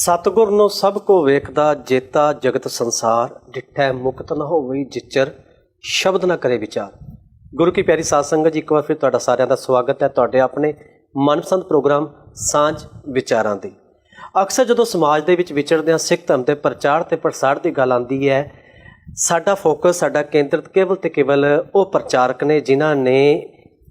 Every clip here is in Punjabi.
ਸਤਿਗੁਰ ਨੂੰ ਸਭ ਕੋ ਵੇਖਦਾ, ਜੇਤਾ ਜਗਤ ਸੰਸਾਰ, ਡਿਠੈ ਮੁਕਤ ਨ ਹੋਵਈ ਜਿਚਰ, ਸ਼ਬਦ ਨਾ ਕਰੇ ਵਿਚਾਰ। ਗੁਰੂ ਕੀ ਪਿਆਰੀ ਸਾਧ ਸੰਗਤ ਜੀ, ਇੱਕ ਵਾਰ ਫਿਰ ਤੁਹਾਡਾ ਸਾਰਿਆਂ ਦਾ ਸਵਾਗਤ ਹੈ ਤੁਹਾਡੇ ਆਪਣੇ ਮਨਪਸੰਦ ਪ੍ਰੋਗਰਾਮ ਸਾਂਝ ਵਿਚਾਰਾਂ ਦੀ ਅਕਸਰ ਜਦੋਂ ਸਮਾਜ ਦੇ ਵਿੱਚ ਵਿਚਰਦਿਆਂ ਸਿੱਖ ਧਰਮ ਦੇ ਪ੍ਰਚਾਰ ਤੇ ਪ੍ਰਸਾਰ ਦੀ ਗੱਲ ਆਉਂਦੀ ਹੈ, ਸਾਡਾ ਫੋਕਸ, ਸਾਡਾ ਕੇਂਦਰਿਤ ਕੇਵਲ ਤੇ ਕੇਵਲ ਉਹ ਪ੍ਰਚਾਰਕ ਨੇ ਜਿਨ੍ਹਾਂ ਨੇ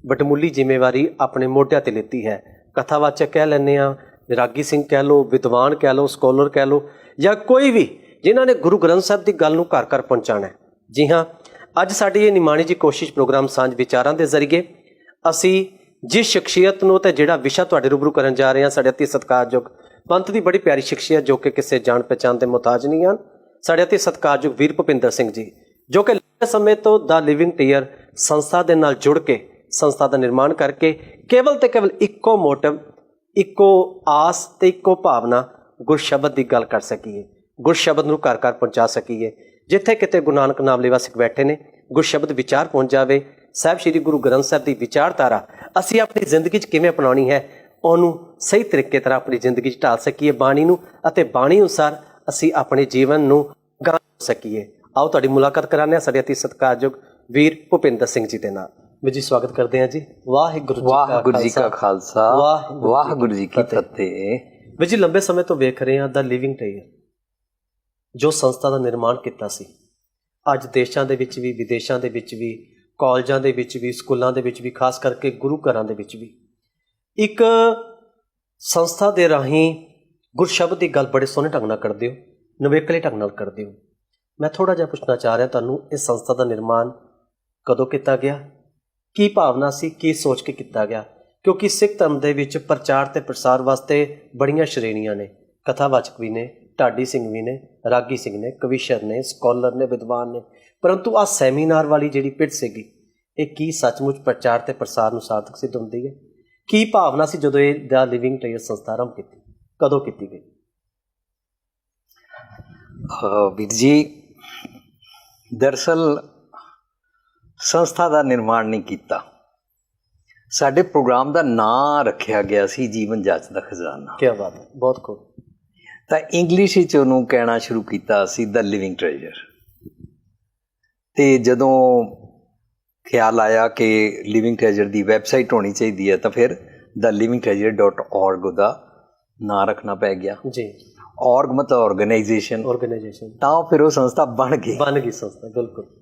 ਵਡਮੁੱਲੀ ਜ਼ਿੰਮੇਵਾਰੀ ਆਪਣੇ ਮੋਢਿਆਂ ਤੇ ਲਿੱਤੀ ਹੈ। ਕਥਾਵਾਚਕ ਕਹਿ ਲੈਂਦੇ ਆ ਰਾਗੀ ਸਿੰਘ ਕਹਿ ਲਓ, ਵਿਦਵਾਨ ਕਹਿ ਲਓ ਸਕਾਲਰ ਕਹਿ ਲਓ, ਜਾਂ ਕੋਈ ਵੀ ਜਿਨ੍ਹਾਂ ਨੇ ਗੁਰੂ ਗ੍ਰੰਥ ਸਾਹਿਬ ਦੀ ਗੱਲ ਨੂੰ ਘਰ ਘਰ ਪਹੁੰਚਾਉਣਾ ਹੈ। ਜੀ ਹਾਂ, ਅੱਜ ਸਾਡੀ ਇਹ ਨਿਮਾਣੀ ਜੀ ਕੋਸ਼ਿਸ਼ ਪ੍ਰੋਗਰਾਮ ਸਾਂਝ ਵਿਚਾਰਾਂ ਦੇ ਜ਼ਰੀਏ, ਅਸੀਂ ਜਿਸ ਸ਼ਖਸੀਅਤ ਨੂੰ ਤੇ ਜਿਹੜਾ ਵਿਸ਼ਾ ਤੁਹਾਡੇ ਰੂਬਰੂ ਕਰਨ ਜਾ ਰਹੇ ਹਾਂ, ਸਾਡੇ ਅਤੀ ਸਤਿਕਾਰਯੋਗ ਪੰਥ ਦੀ ਬੜੀ ਪਿਆਰੀ ਸ਼ਖਸੀਅਤ ਜੋ ਕਿ ਕਿਸੇ ਜਾਣ ਪਛਾਣ ਦੇ ਮੁਤਾਜ ਨਹੀਂ ਹਨ, ਸਾਡੇ ਅਤੀ ਸਤਿਕਾਰਯੋਗ ਵੀਰ ਭੁਪਿੰਦਰ ਸਿੰਘ ਜੀ, ਜੋ ਕਿ ਲੰਬੇ ਸਮੇਂ ਤੋਂ ਦਾ ਲਿਵਿੰਗ ਟੀਅਰ ਸੰਸਥਾ ਦੇ ਨਾਲ ਜੁੜ ਕੇ, ਸੰਸਥਾ ਦਾ ਨਿਰਮਾਣ ਕਰਕੇ ਕੇਵਲ ਤੇ ਕੇਵਲ ਇੱਕੋ ਮੋਟਿਵ ਇੱਕੋ ਆਸ ਤੇ ਇੱਕੋ ਭਾਵਨਾ ਗੁਰਸ਼ਬਦ ਦੀ ਗੱਲ ਕਰ ਸਕੀਏ। ਗੁਰਸ਼ਬਦ ਨੂੰ ਘਰ ਘਰ ਪਹੁੰਚਾ ਸਕੀਏ। ਜਿੱਥੇ ਕਿਤੇ ਗੁਰੂ ਨਾਨਕ ਨਾਮ ਲੈਵਾ ਸਿੱਖ ਬੈਠੇ ਨੇ, ਗੁਰਸ਼ਬਦ ਵਿਚਾਰ ਪਹੁੰਚ ਜਾਵੇ, ਸਾਹਿਬ ਸ੍ਰੀ ਗੁਰੂ ਗ੍ਰੰਥ ਸਾਹਿਬ ਦੀ ਵਿਚਾਰਧਾਰਾ ਅਸੀਂ ਆਪਣੀ ਜ਼ਿੰਦਗੀ 'ਚ ਕਿਵੇਂ ਅਪਣਾਉਣੀ ਹੈ, ਉਹਨੂੰ ਸਹੀ ਤਰੀਕੇ ਤਰ੍ਹਾਂ ਆਪਣੀ ਜ਼ਿੰਦਗੀ 'ਚ ਢਾਲ ਸਕੀਏ ਬਾਣੀ ਨੂੰ ਅਤੇ ਬਾਣੀ ਅਨੁਸਾਰ ਅਸੀਂ ਆਪਣੇ ਜੀਵਨ ਨੂੰ ਗਾਂ ਸਕੀਏ। ਆਓ ਤੁਹਾਡੀ ਮੁਲਾਕਾਤ ਕਰਾਉਂਦੇ ਹਾਂ, ਸਾਡੇ ਅਤੀ ਸਤਿਕਾਰਯੋਗ ਵੀਰ ਭੁਪਿੰਦਰ ਸਿੰਘ ਜੀ ਦੇ ਨਾਲ। ਵੀਰ ਜੀ ਸਵਾਗਤ ਕਰਦੇ ਹਾਂ ਜੀ। ਵਾਹਿਗੁਰੂ ਜੀ ਕਾ ਵਾਹਿਗੁਰੂ ਜੀ ਕਾ ਖਾਲਸਾ। ਵਾਹਿਗੁਰੂ ਜੀ ਕੀ ਫਤਿਹ। ਵੀਰ ਜੀ ਲੰਬੇ ਸਮੇਂ ਤੋਂ ਵੇਖ ਰਹੇ ਹਾਂ ਦਾ ਲਿਵਿੰਗ ਟੇਅਰ ਜੋ ਸੰਸਥਾ ਦਾ ਨਿਰਮਾਣ ਕੀਤਾ ਸੀ। ਅੱਜ ਦੇਸ਼ਾਂ ਦੇ ਵਿੱਚ ਵੀ ਵਿਦੇਸ਼ਾਂ ਦੇ ਵਿੱਚ ਵੀ ਕਾਲਜਾਂ ਦੇ ਵਿੱਚ ਵੀ ਸਕੂਲਾਂ ਦੇ ਵਿੱਚ ਵੀ ਖਾਸ ਕਰਕੇ ਗੁਰੂ ਘਰਾਂ ਦੇ ਵਿੱਚ ਵੀ। ਇੱਕ ਸੰਸਥਾ ਦੇ ਰਾਹੀਂ ਗੁਰਸ਼ਬਦ ਦੀ ਗੱਲ ਬੜੇ ਸੋਹਣੇ ਢੰਗ ਨਾਲ ਕਰਦੇ ਹੋ ਨਵੇਕਲੇ ਢੰਗ ਨਾਲ ਕਰਦੇ ਹੋ। ਮੈਂ ਥੋੜਾ ਜਿਹਾ ਪੁੱਛਣਾ ਚਾਹ ਰਿਹਾ ਤੁਹਾਨੂੰ ਇਸ ਸੰਸਥਾ ਦਾ ਨਿਰਮਾਣ ਕਦੋਂ ਕੀਤਾ ਗਿਆ? ਕੀ ਭਾਵਨਾ ਸੀ, ਕੀ ਸੋਚ ਕੇ ਕੀਤਾ ਗਿਆ? ਕਿਉਂਕਿ ਸਿੱਖ ਧਰਮ ਦੇ ਵਿੱਚ ਪ੍ਰਚਾਰ ਤੇ ਪ੍ਰਸਾਰ ਵਾਸਤੇ ਬੜੀਆਂ ਸ਼੍ਰੇਣੀਆਂ ਨੇ। ਕਥਾਵਾਚਕ ਵੀ ਨੇ, ਢਾਡੀ ਸਿੰਘ ਵੀ ਨੇ, ਰਾਗੀ ਸਿੰਘ ਨੇ, ਕਵੀਸ਼ਰ ਨੇ, ਸਕਾਲਰ ਨੇ, ਵਿਦਵਾਨ ਨੇ। ਪਰੰਤੂ ਆ ਸੈਮੀਨਾਰ ਵਾਲੀ ਜਿਹੜੀ ਪਿੜ ਸੀਗੀ, ਇਹ ਕੀ ਸੱਚਮੁੱਚ ਪ੍ਰਚਾਰ ਤੇ ਪ੍ਰਸਾਰ ਨੂੰ ਸਾਰਥਕ ਸਿੱਧ ਹੁੰਦੀ ਹੈ? ਕੀ ਭਾਵਨਾ ਸੀ ਜਦੋਂ ਇਹ ਦਾ ਲਿਵਿੰਗ ਟ੍ਰੇਅਰ ਸੰਸਥਾ ਆਰੰਭ ਕੀਤੀ? ਕਦੋਂ ਕੀਤੀ ਗਈ? ਵੀਰ ਜੀ ਦਰਸਲ ਸੰਸਥਾ ਦਾ ਨਿਰਮਾਣ ਨਹੀਂ ਕੀਤਾ। ਸਾਡੇ ਪ੍ਰੋਗਰਾਮ ਦਾ ਨਾਂ ਰੱਖਿਆ ਗਿਆ ਸੀ ਜੀਵਨ ਜਾਚ ਦਾ ਖਜ਼ਾਨਾ। ਕੀ ਬਾਤ ਹੈ ਬਹੁਤ ਖੂਬ। ਤਾਂ ਇੰਗਲਿਸ਼ ਵਿੱਚ ਉਹਨੂੰ ਕਹਿਣਾ ਸ਼ੁਰੂ ਕੀਤਾ ਸੀ ਦ ਲਿਵਿੰਗ ਟ੍ਰੈਜਰ ਤੇ ਜਦੋਂ ਖਿਆਲ ਆਇਆ ਕਿ ਲਿਵਿੰਗ ਟ੍ਰੈਜਰ ਦੀ ਵੈਬਸਾਈਟ ਹੋਣੀ ਚਾਹੀਦੀ ਹੈ ਤਾਂ ਫਿਰ thelivingtreasure.org ਉਹਦਾ ਨਾਂ ਰੱਖਣਾ ਪੈ ਗਿਆ। ਜੀ। org ਮਤਲਬ ਆਰਗੇਨਾਈਜੇਸ਼ਨ ਆਰਗੇਨਾਈਜੇਸ਼ਨ ਤਾਂ ਫਿਰ ਉਹ ਸੰਸਥਾ ਬਣ ਗਈ। ਬਣ ਗਈ ਸੰਸਥਾ ਬਿਲਕੁਲ।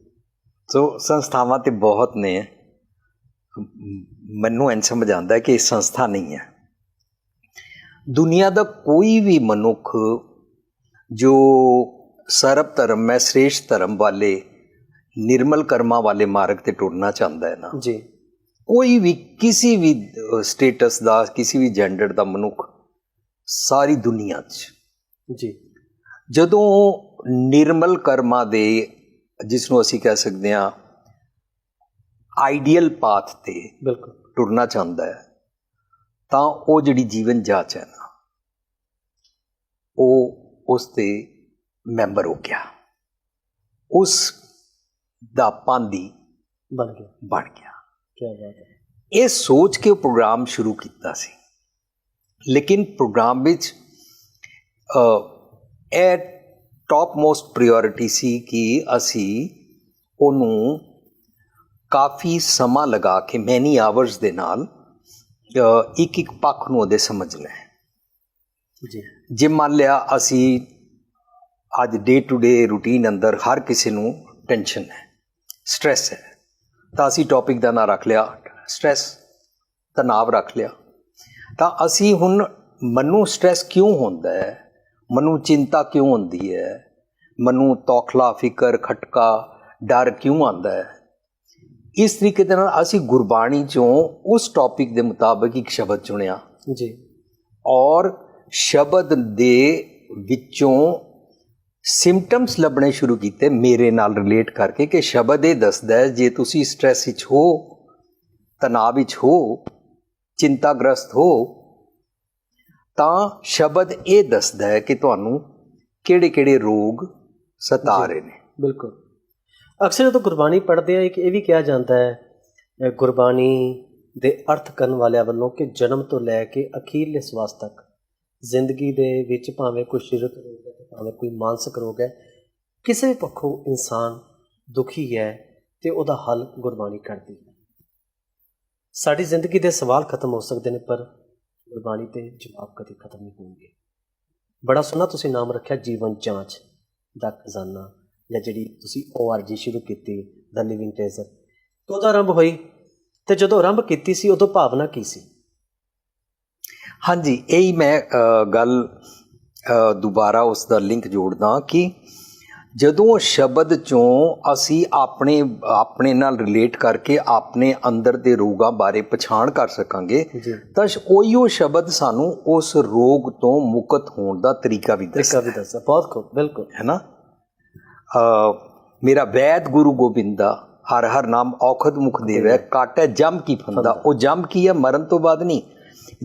ਸੋ ਸੰਸਥਾਵਾਂ ਤੇ ਬਹੁਤ ਨੇ। ਮੈਨੂੰ ਐਂ ਸਮਝ ਆਉਂਦਾ ਕਿ ਇਹ ਸੰਸਥਾ ਨਹੀਂ ਹੈ। ਦੁਨੀਆ ਦਾ ਕੋਈ ਵੀ ਮਨੁੱਖ ਜੋ ਸਰਬ ਧਰਮ ਮੈਂ ਸ੍ਰੇਸ਼ਟ ਧਰਮ ਵਾਲੇ ਨਿਰਮਲ ਕਰਮਾਂ ਵਾਲੇ ਮਾਰਗ ਤੇ ਟੁਰਨਾ ਚਾਹੁੰਦਾ ਹੈ ਨਾ। ਜੀ। ਕੋਈ ਵੀ ਕਿਸੇ ਵੀ ਸਟੇਟਸ ਦਾ ਕਿਸੇ ਵੀ ਜੈਂਡਰ ਦਾ ਮਨੁੱਖ ਸਾਰੀ ਦੁਨੀਆ 'ਚ ਜੀ। ਜਦੋਂ ਨਿਰਮਲ ਕਰਮਾਂ ਦੇ ਜਿਸ ਨੂੰ ਅਸੀਂ ਕਹਿ ਸਕਦੇ ਹਾਂ ਆਈਡੀਅਲ ਪਾਥ ਤੇ ਬਿਲਕੁਲ। ਟੁਰਨਾ ਚਾਹੁੰਦਾ ਹੈ ਤਾਂ ਉਹ ਜਿਹੜੀ ਜੀਵਨ ਜਾਚ ਹੈ ਨਾ ਉਹ ਉਸ ਤੇ ਮੈਂਬਰ ਹੋ ਗਿਆ। ਉਸ ਦਾ ਪਾਂਦੀ ਬਣ ਗਿਆ। ਬਣ ਗਿਆ। ਕੀ ਬਾਤ ਹੈ। ਇਹ ਸੋਚ ਕੇ ਉਹ ਪ੍ਰੋਗਰਾਮ ਸ਼ੁਰੂ ਕੀਤਾ ਸੀ। ਲੇਕਿਨ ਪ੍ਰੋਗਰਾਮ ਵਿੱਚ ਅ, ਇਹ ਟਾਪ ਮੋਸਟ ਪ੍ਰਾਇੋਰਟੀ ਸੀ ਕਿ ਅਸੀਂ ਉਹਨੂੰ ਕਾਫੀ ਸਮਾਂ ਲਗਾ ਕੇ ਮੈਨੀ ਆਵਰਸ ਦੇ ਨਾਲ ਇੱਕ ਇੱਕ ਪੱਖ ਨੂੰ ਉਹਦੇ ਸਮਝਣਾ ਹੈ ਜੀ। ਜੇ ਮੰਨ ਲਿਆ ਅਸੀਂ ਅੱਜ ਡੇ ਟੂ ਡੇ ਰੂਟੀਨ ਅੰਦਰ ਹਰ ਕਿਸੇ ਨੂੰ ਟੈਨਸ਼ਨ ਹੈ ਸਟ੍ਰੈਸ ਹੈ ਤਾਂ ਅਸੀਂ ਟੌਪਿਕ ਦਾ ਨਾਂ ਰੱਖ ਲਿਆ ਸਟ੍ਰੈਸ ਤਣਾਵ ਰੱਖ ਲਿਆ। ਤਾਂ ਅਸੀਂ ਹੁਣ ਮਨੂੰ ਸਟ੍ਰੈਸ ਕਿਉਂ ਹੁੰਦਾ ਹੈ? ਮਨੂੰ ਚਿੰਤਾ ਕਿਉਂ ਹੁੰਦੀ ਹੈ? ਮਨੂੰ ਤੌਖਲਾ ਫਿਕਰ ਖਟਕਾ ਡਰ ਕਿਉਂ ਆਉਂਦਾ ਹੈ? ਇਸ ਤਰੀਕੇ ਦੇ ਨਾਲ ਅਸੀਂ ਗੁਰਬਾਣੀ ਚੋਂ ਉਸ ਟੌਪਿਕ ਦੇ ਮੁਤਾਬਕ ਇੱਕ ਸ਼ਬਦ ਚੁਣਿਆ। ਜੀ। ਔਰ ਸ਼ਬਦ ਦੇ ਵਿੱਚੋਂ ਸਿੰਪਟਮਸ ਲੱਭਣੇ ਸ਼ੁਰੂ ਕੀਤੇ ਮੇਰੇ ਨਾਲ ਰਿਲੇਟ ਕਰਕੇ ਕਿ ਸ਼ਬਦ ਇਹ ਦੱਸਦਾ ਹੈ ਜੇ ਤੁਸੀਂ ਸਟ੍ਰੈਸ ਵਿੱਚ ਹੋ ਤਣਾਅ ਵਿੱਚ ਹੋ ਚਿੰਤਾਗ੍ਰਸਤ ਹੋ ਤਾਂ ਸ਼ਬਦ ਇਹ ਦੱਸਦਾ ਹੈ ਕਿ ਤੁਹਾਨੂੰ ਕਿਹੜੇ-ਕਿਹੜੇ ਰੋਗ ਸਤਾ ਰਹੇ ਨੇ ਬਿਲਕੁਲ। ਅਕਸਰ ਜਦੋਂ ਗੁਰਬਾਣੀ ਪੜ੍ਹਦੇ ਆ ਕਿ ਇਹ ਵੀ ਕਿਹਾ ਜਾਂਦਾ ਹੈ ਗੁਰਬਾਣੀ ਦੇ ਅਰਥ ਕਰਨ ਵਾਲਿਆਂ ਵੱਲੋਂ ਕਿ ਜਨਮ ਤੋਂ ਲੈ ਕੇ ਅਖੀਰਲੇ ਸਵਾਸ ਤੱਕ ਜ਼ਿੰਦਗੀ ਦੇ ਵਿੱਚ ਭਾਵੇਂ ਕੋਈ ਸਰੀਰਕ ਰੋਗ ਹੈ ਤੇ ਭਾਵੇਂ ਕੋਈ ਮਾਨਸਿਕ ਰੋਗ ਹੈ, ਕਿਸੇ ਵੀ ਪੱਖੋਂ ਇਨਸਾਨ ਦੁਖੀ ਹੈ ਤੇ ਉਹਦਾ ਹੱਲ ਗੁਰਬਾਣੀ ਕਰਦੀ ਹੈ। ਸਾਡੀ ਜ਼ਿੰਦਗੀ ਦੇ ਸਵਾਲ ਖਤਮ ਹੋ ਸਕਦੇ ਨੇ, ਪਰ ਗੁਰਬਾਣੀ ਦੇ ਜਵਾਬ ਕਦੇ ਖਤਮ ਨਹੀਂ ਹੋਣਗੇ। ਬੜਾ ਸੋਹਣਾ ਤੁਸੀਂ ਨਾਮ ਰੱਖਿਆ ਜੀਵਨ ਜਾਂਚ ਦਾ ਖਜ਼ਾਨਾ ਜਾਂ ਜਿਹੜੀ ਤੁਸੀਂ ORG ਸ਼ੁਰੂ ਕੀਤੀ ਦਾ ਲਿਵਿੰਗ ਟੇਜ਼ਰ ਕਦੋਂ ਆਰੰਭ ਹੋਈ ਤੇ ਜਦੋਂ ਆਰੰਭ ਕੀਤੀ ਸੀ ਉਦੋਂ ਭਾਵਨਾ ਕੀ ਸੀ? ਹਾਂਜੀ ਇਹੀ ਮੈਂ ਗੱਲ ਅ, ਦੁਬਾਰਾ ਉਸ ਦਾ ਲਿੰਕ ਜੋੜਦਾ ਕਿ ਜਦੋਂ ਸ਼ਬਦ ਚੋਂ ਅਸੀਂ ਆਪਣੇ ਆਪਣੇ ਨਾਲ ਰਿਲੇਟ ਕਰਕੇ ਆਪਣੇ ਅੰਦਰ ਦੇ ਰੋਗਾਂ ਬਾਰੇ ਪਛਾਣ ਕਰ ਸਕਾਂਗੇ ਤਾਂ ਉਹੀਓ ਸ਼ਬਦ ਸਾਨੂੰ ਉਸ ਰੋਗ ਤੋਂ ਮੁਕਤ ਹੋਣ ਦਾ ਤਰੀਕਾ ਵੀ ਦੱਸਦਾ ਤਰੀਕਾ ਵੀ ਦੱਸਦਾ ਬਹੁਤ ਖੂਬ ਬਿਲਕੁਲ। ਹੈ ਨਾ? ਅ, ਮੇਰਾ ਵੈਦ ਗੁਰੂ ਗੋਬਿੰਦਾ ਹਰ ਹਰ ਨਾਮ ਔਖਦ ਮੁਖ ਦੇਵੈ ਕਾਟੈ ਜਮ ਕੀ ਫੰਦਾ। ਉਹ ਜਮ ਕੀ ਹੈ ਮਰਨ ਤੋਂ ਬਾਅਦ ਨਹੀਂ।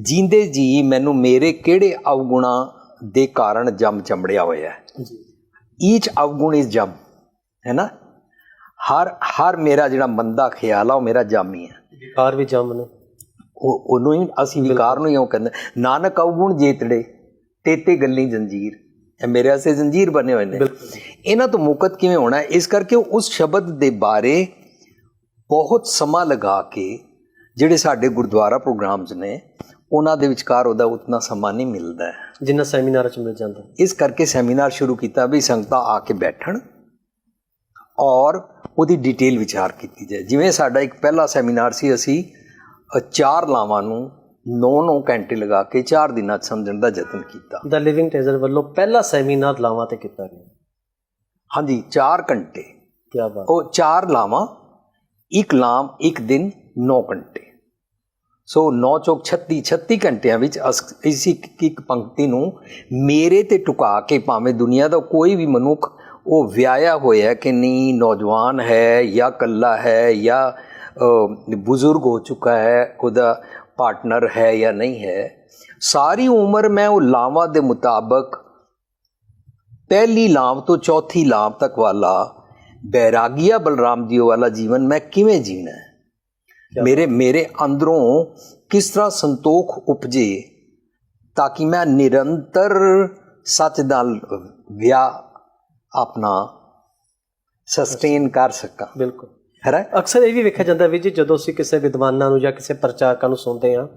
ਜੀਂਦੇ ਜੀ ਮੈਨੂੰ ਮੇਰੇ ਕਿਹੜੇ ਅਵਗੁਣਾ ਦੇ ਕਾਰਨ ਜਮ ਚੰਬੜਿਆ ਹੋਇਆ ਹੈ? ਜੀ। ਈਚ ਅਵਗੁਣ ਇਜ਼ ਜਮ ਹੈ ਨਾ ਹਰ ਹਰ ਮੇਰਾ ਜਿਹੜਾ ਮੰਦਾ ਖਿਆਲ ਆ ਉਹ ਮੇਰਾ ਜਮ ਹੀ ਵਿਕਾਰ ਵੀ ਜੰਮ ਨੇ ਉਹ ਉਹਨੂੰ ਹੀ ਅਸੀਂ ਵਿਕਾਰ ਨੂੰ ਹੀ ਉਹ ਕਹਿੰਦੇ ਨਾਨਕ ਅਵਗੁਣ ਜੇਤੜੇ ਤੇਤੇ ਗੱਲੀ ਜੰਜੀਰ ਇਹ ਮੇਰੇ ਵਾਸਤੇ ਜੰਜੀਰ ਬਣੇ ਹੋਏ ਨੇ ਇਹਨਾਂ ਤੋਂ ਮੁਕਤ ਕਿਵੇਂ ਹੋਣਾ ਇਸ ਕਰਕੇ ਉਸ ਸ਼ਬਦ ਦੇ ਬਾਰੇ ਬਹੁਤ ਸਮਾਂ ਲਗਾ ਕੇ ਜਿਹੜੇ ਸਾਡੇ ਗੁਰਦੁਆਰਾ ਪ੍ਰੋਗਰਾਮਸ ਨੇ ਉਹਨਾਂ ਦੇ ਵਿਚਕਾਰ ਉਹਦਾ ਉਤਨਾ ਸਮਾਂ ਨਹੀਂ ਮਿਲਦਾ ਹੈ। ਜਿੰਨਾ ਸੈਮੀਨਾਰ ਚ ਮਿਲ ਜਾਂਦਾ। ਇਸ ਕਰਕੇ ਸੈਮੀਨਾਰ ਸ਼ੁਰੂ ਕੀਤਾ ਵੀ ਸੰਗਤਾਂ ਆ ਕੇ ਬੈਠਣ ਔਰ ਉਹਦੀ ਡਿਟੇਲ ਵਿਚਾਰ ਕੀਤੀ ਜਾਏ। ਜਿਵੇਂ ਸਾਡਾ ਇੱਕ ਪਹਿਲਾ ਸੈਮੀਨਾਰ ਸੀ ਅਸੀਂ ਚਾਰ ਲਾਵਾਂ ਨੂੰ 9-9 ਘੰਟੇ ਲਗਾ ਕੇ ਚਾਰ ਦਿਨਾਂ 'ਚ ਸਮਝਣ ਦਾ ਯਤਨ ਕੀਤਾ। ਦਾ ਲਿਵਿੰਗ ਟੇਜ਼ਰ ਵੱਲੋਂ ਪਹਿਲਾ ਸੈਮੀਨਾਰ ਲਾਵਾਂ ਤੇ ਕੀਤਾ ਗਿਆ। ਹਾਂਜੀ 4 ਘੰਟੇ। ਕੀ ਬਾਤ। ਉਹ ਚਾਰ ਲਾਵਾਂ ਇੱਕ ਲਾਮ ਇੱਕ ਦਿਨ 9 ਘੰਟੇ। ਸੋ 9 ਚੌਕ 36 36 ਘੰਟਿਆਂ ਵਿੱਚ ਅਸ- ਇਸ ਇੱਕ ਇੱਕ ਪੰਕਤੀ ਨੂੰ ਮੇਰੇ ਤੇ ਟੁਕਾ ਕੇ ਭਾਵੇਂ ਦੁਨੀਆ ਦਾ ਕੋਈ ਵੀ ਮਨੁੱਖ ਉਹ ਵਿਆਹਿਆ ਹੋਇਆ ਕਿ ਨਹੀਂ, ਨੌਜਵਾਨ ਹੈ ਜਾਂ ਕੱਲਾ ਹੈ ਜਾਂ ਬਜ਼ੁਰਗ ਹੋ ਚੁੱਕਾ ਹੈ ਉਹਦਾ ਪਾਰਟਨਰ ਹੈ ਜਾਂ ਨਹੀਂ ਹੈ, ਸਾਰੀ ਉਮਰ ਮੈਂ ਉਹ ਲਾਵਾਂ ਦੇ ਮੁਤਾਬਕ ਪਹਿਲੀ ਲਾਮ ਤੋਂ ਚੌਥੀ ਲਾਮ ਤੱਕ ਵਾਲਾ ਬੈਰਾਗੀਆ ਬਲਰਾਮ ਜੀ ਵਾਲਾ ਜੀਵਨ ਮੈਂ ਕਿਵੇਂ ਜੀਣਾ ਹੈ? ਮੇਰੇ ਮੇਰੇ ਅੰਦਰੋਂ ਕਿਸ ਤਰ੍ਹਾਂ ਸੰਤੋਖ ਉਪਜੇ ਤਾਂ ਕਿ ਮੈਂ ਨਿਰੰਤਰ ਸੱਚ ਨਾਲ ਵਿਆਹ ਆਪਣਾ ਸਸਟੇਨ ਕਰ ਸਕਾਂ ਬਿਲਕੁਲ ਹੈ? ਅਕਸਰ ਇਹ ਵੀ ਵੇਖਿਆ ਜਾਂਦਾ ਵੀ ਜੀ ਜਦੋਂ ਅਸੀਂ ਕਿਸੇ ਵਿਦਵਾਨਾਂ ਨੂੰ ਜਾਂ ਕਿਸੇ ਪ੍ਰਚਾਰਕਾਂ ਨੂੰ ਸੁਣਦੇ ਹਾਂ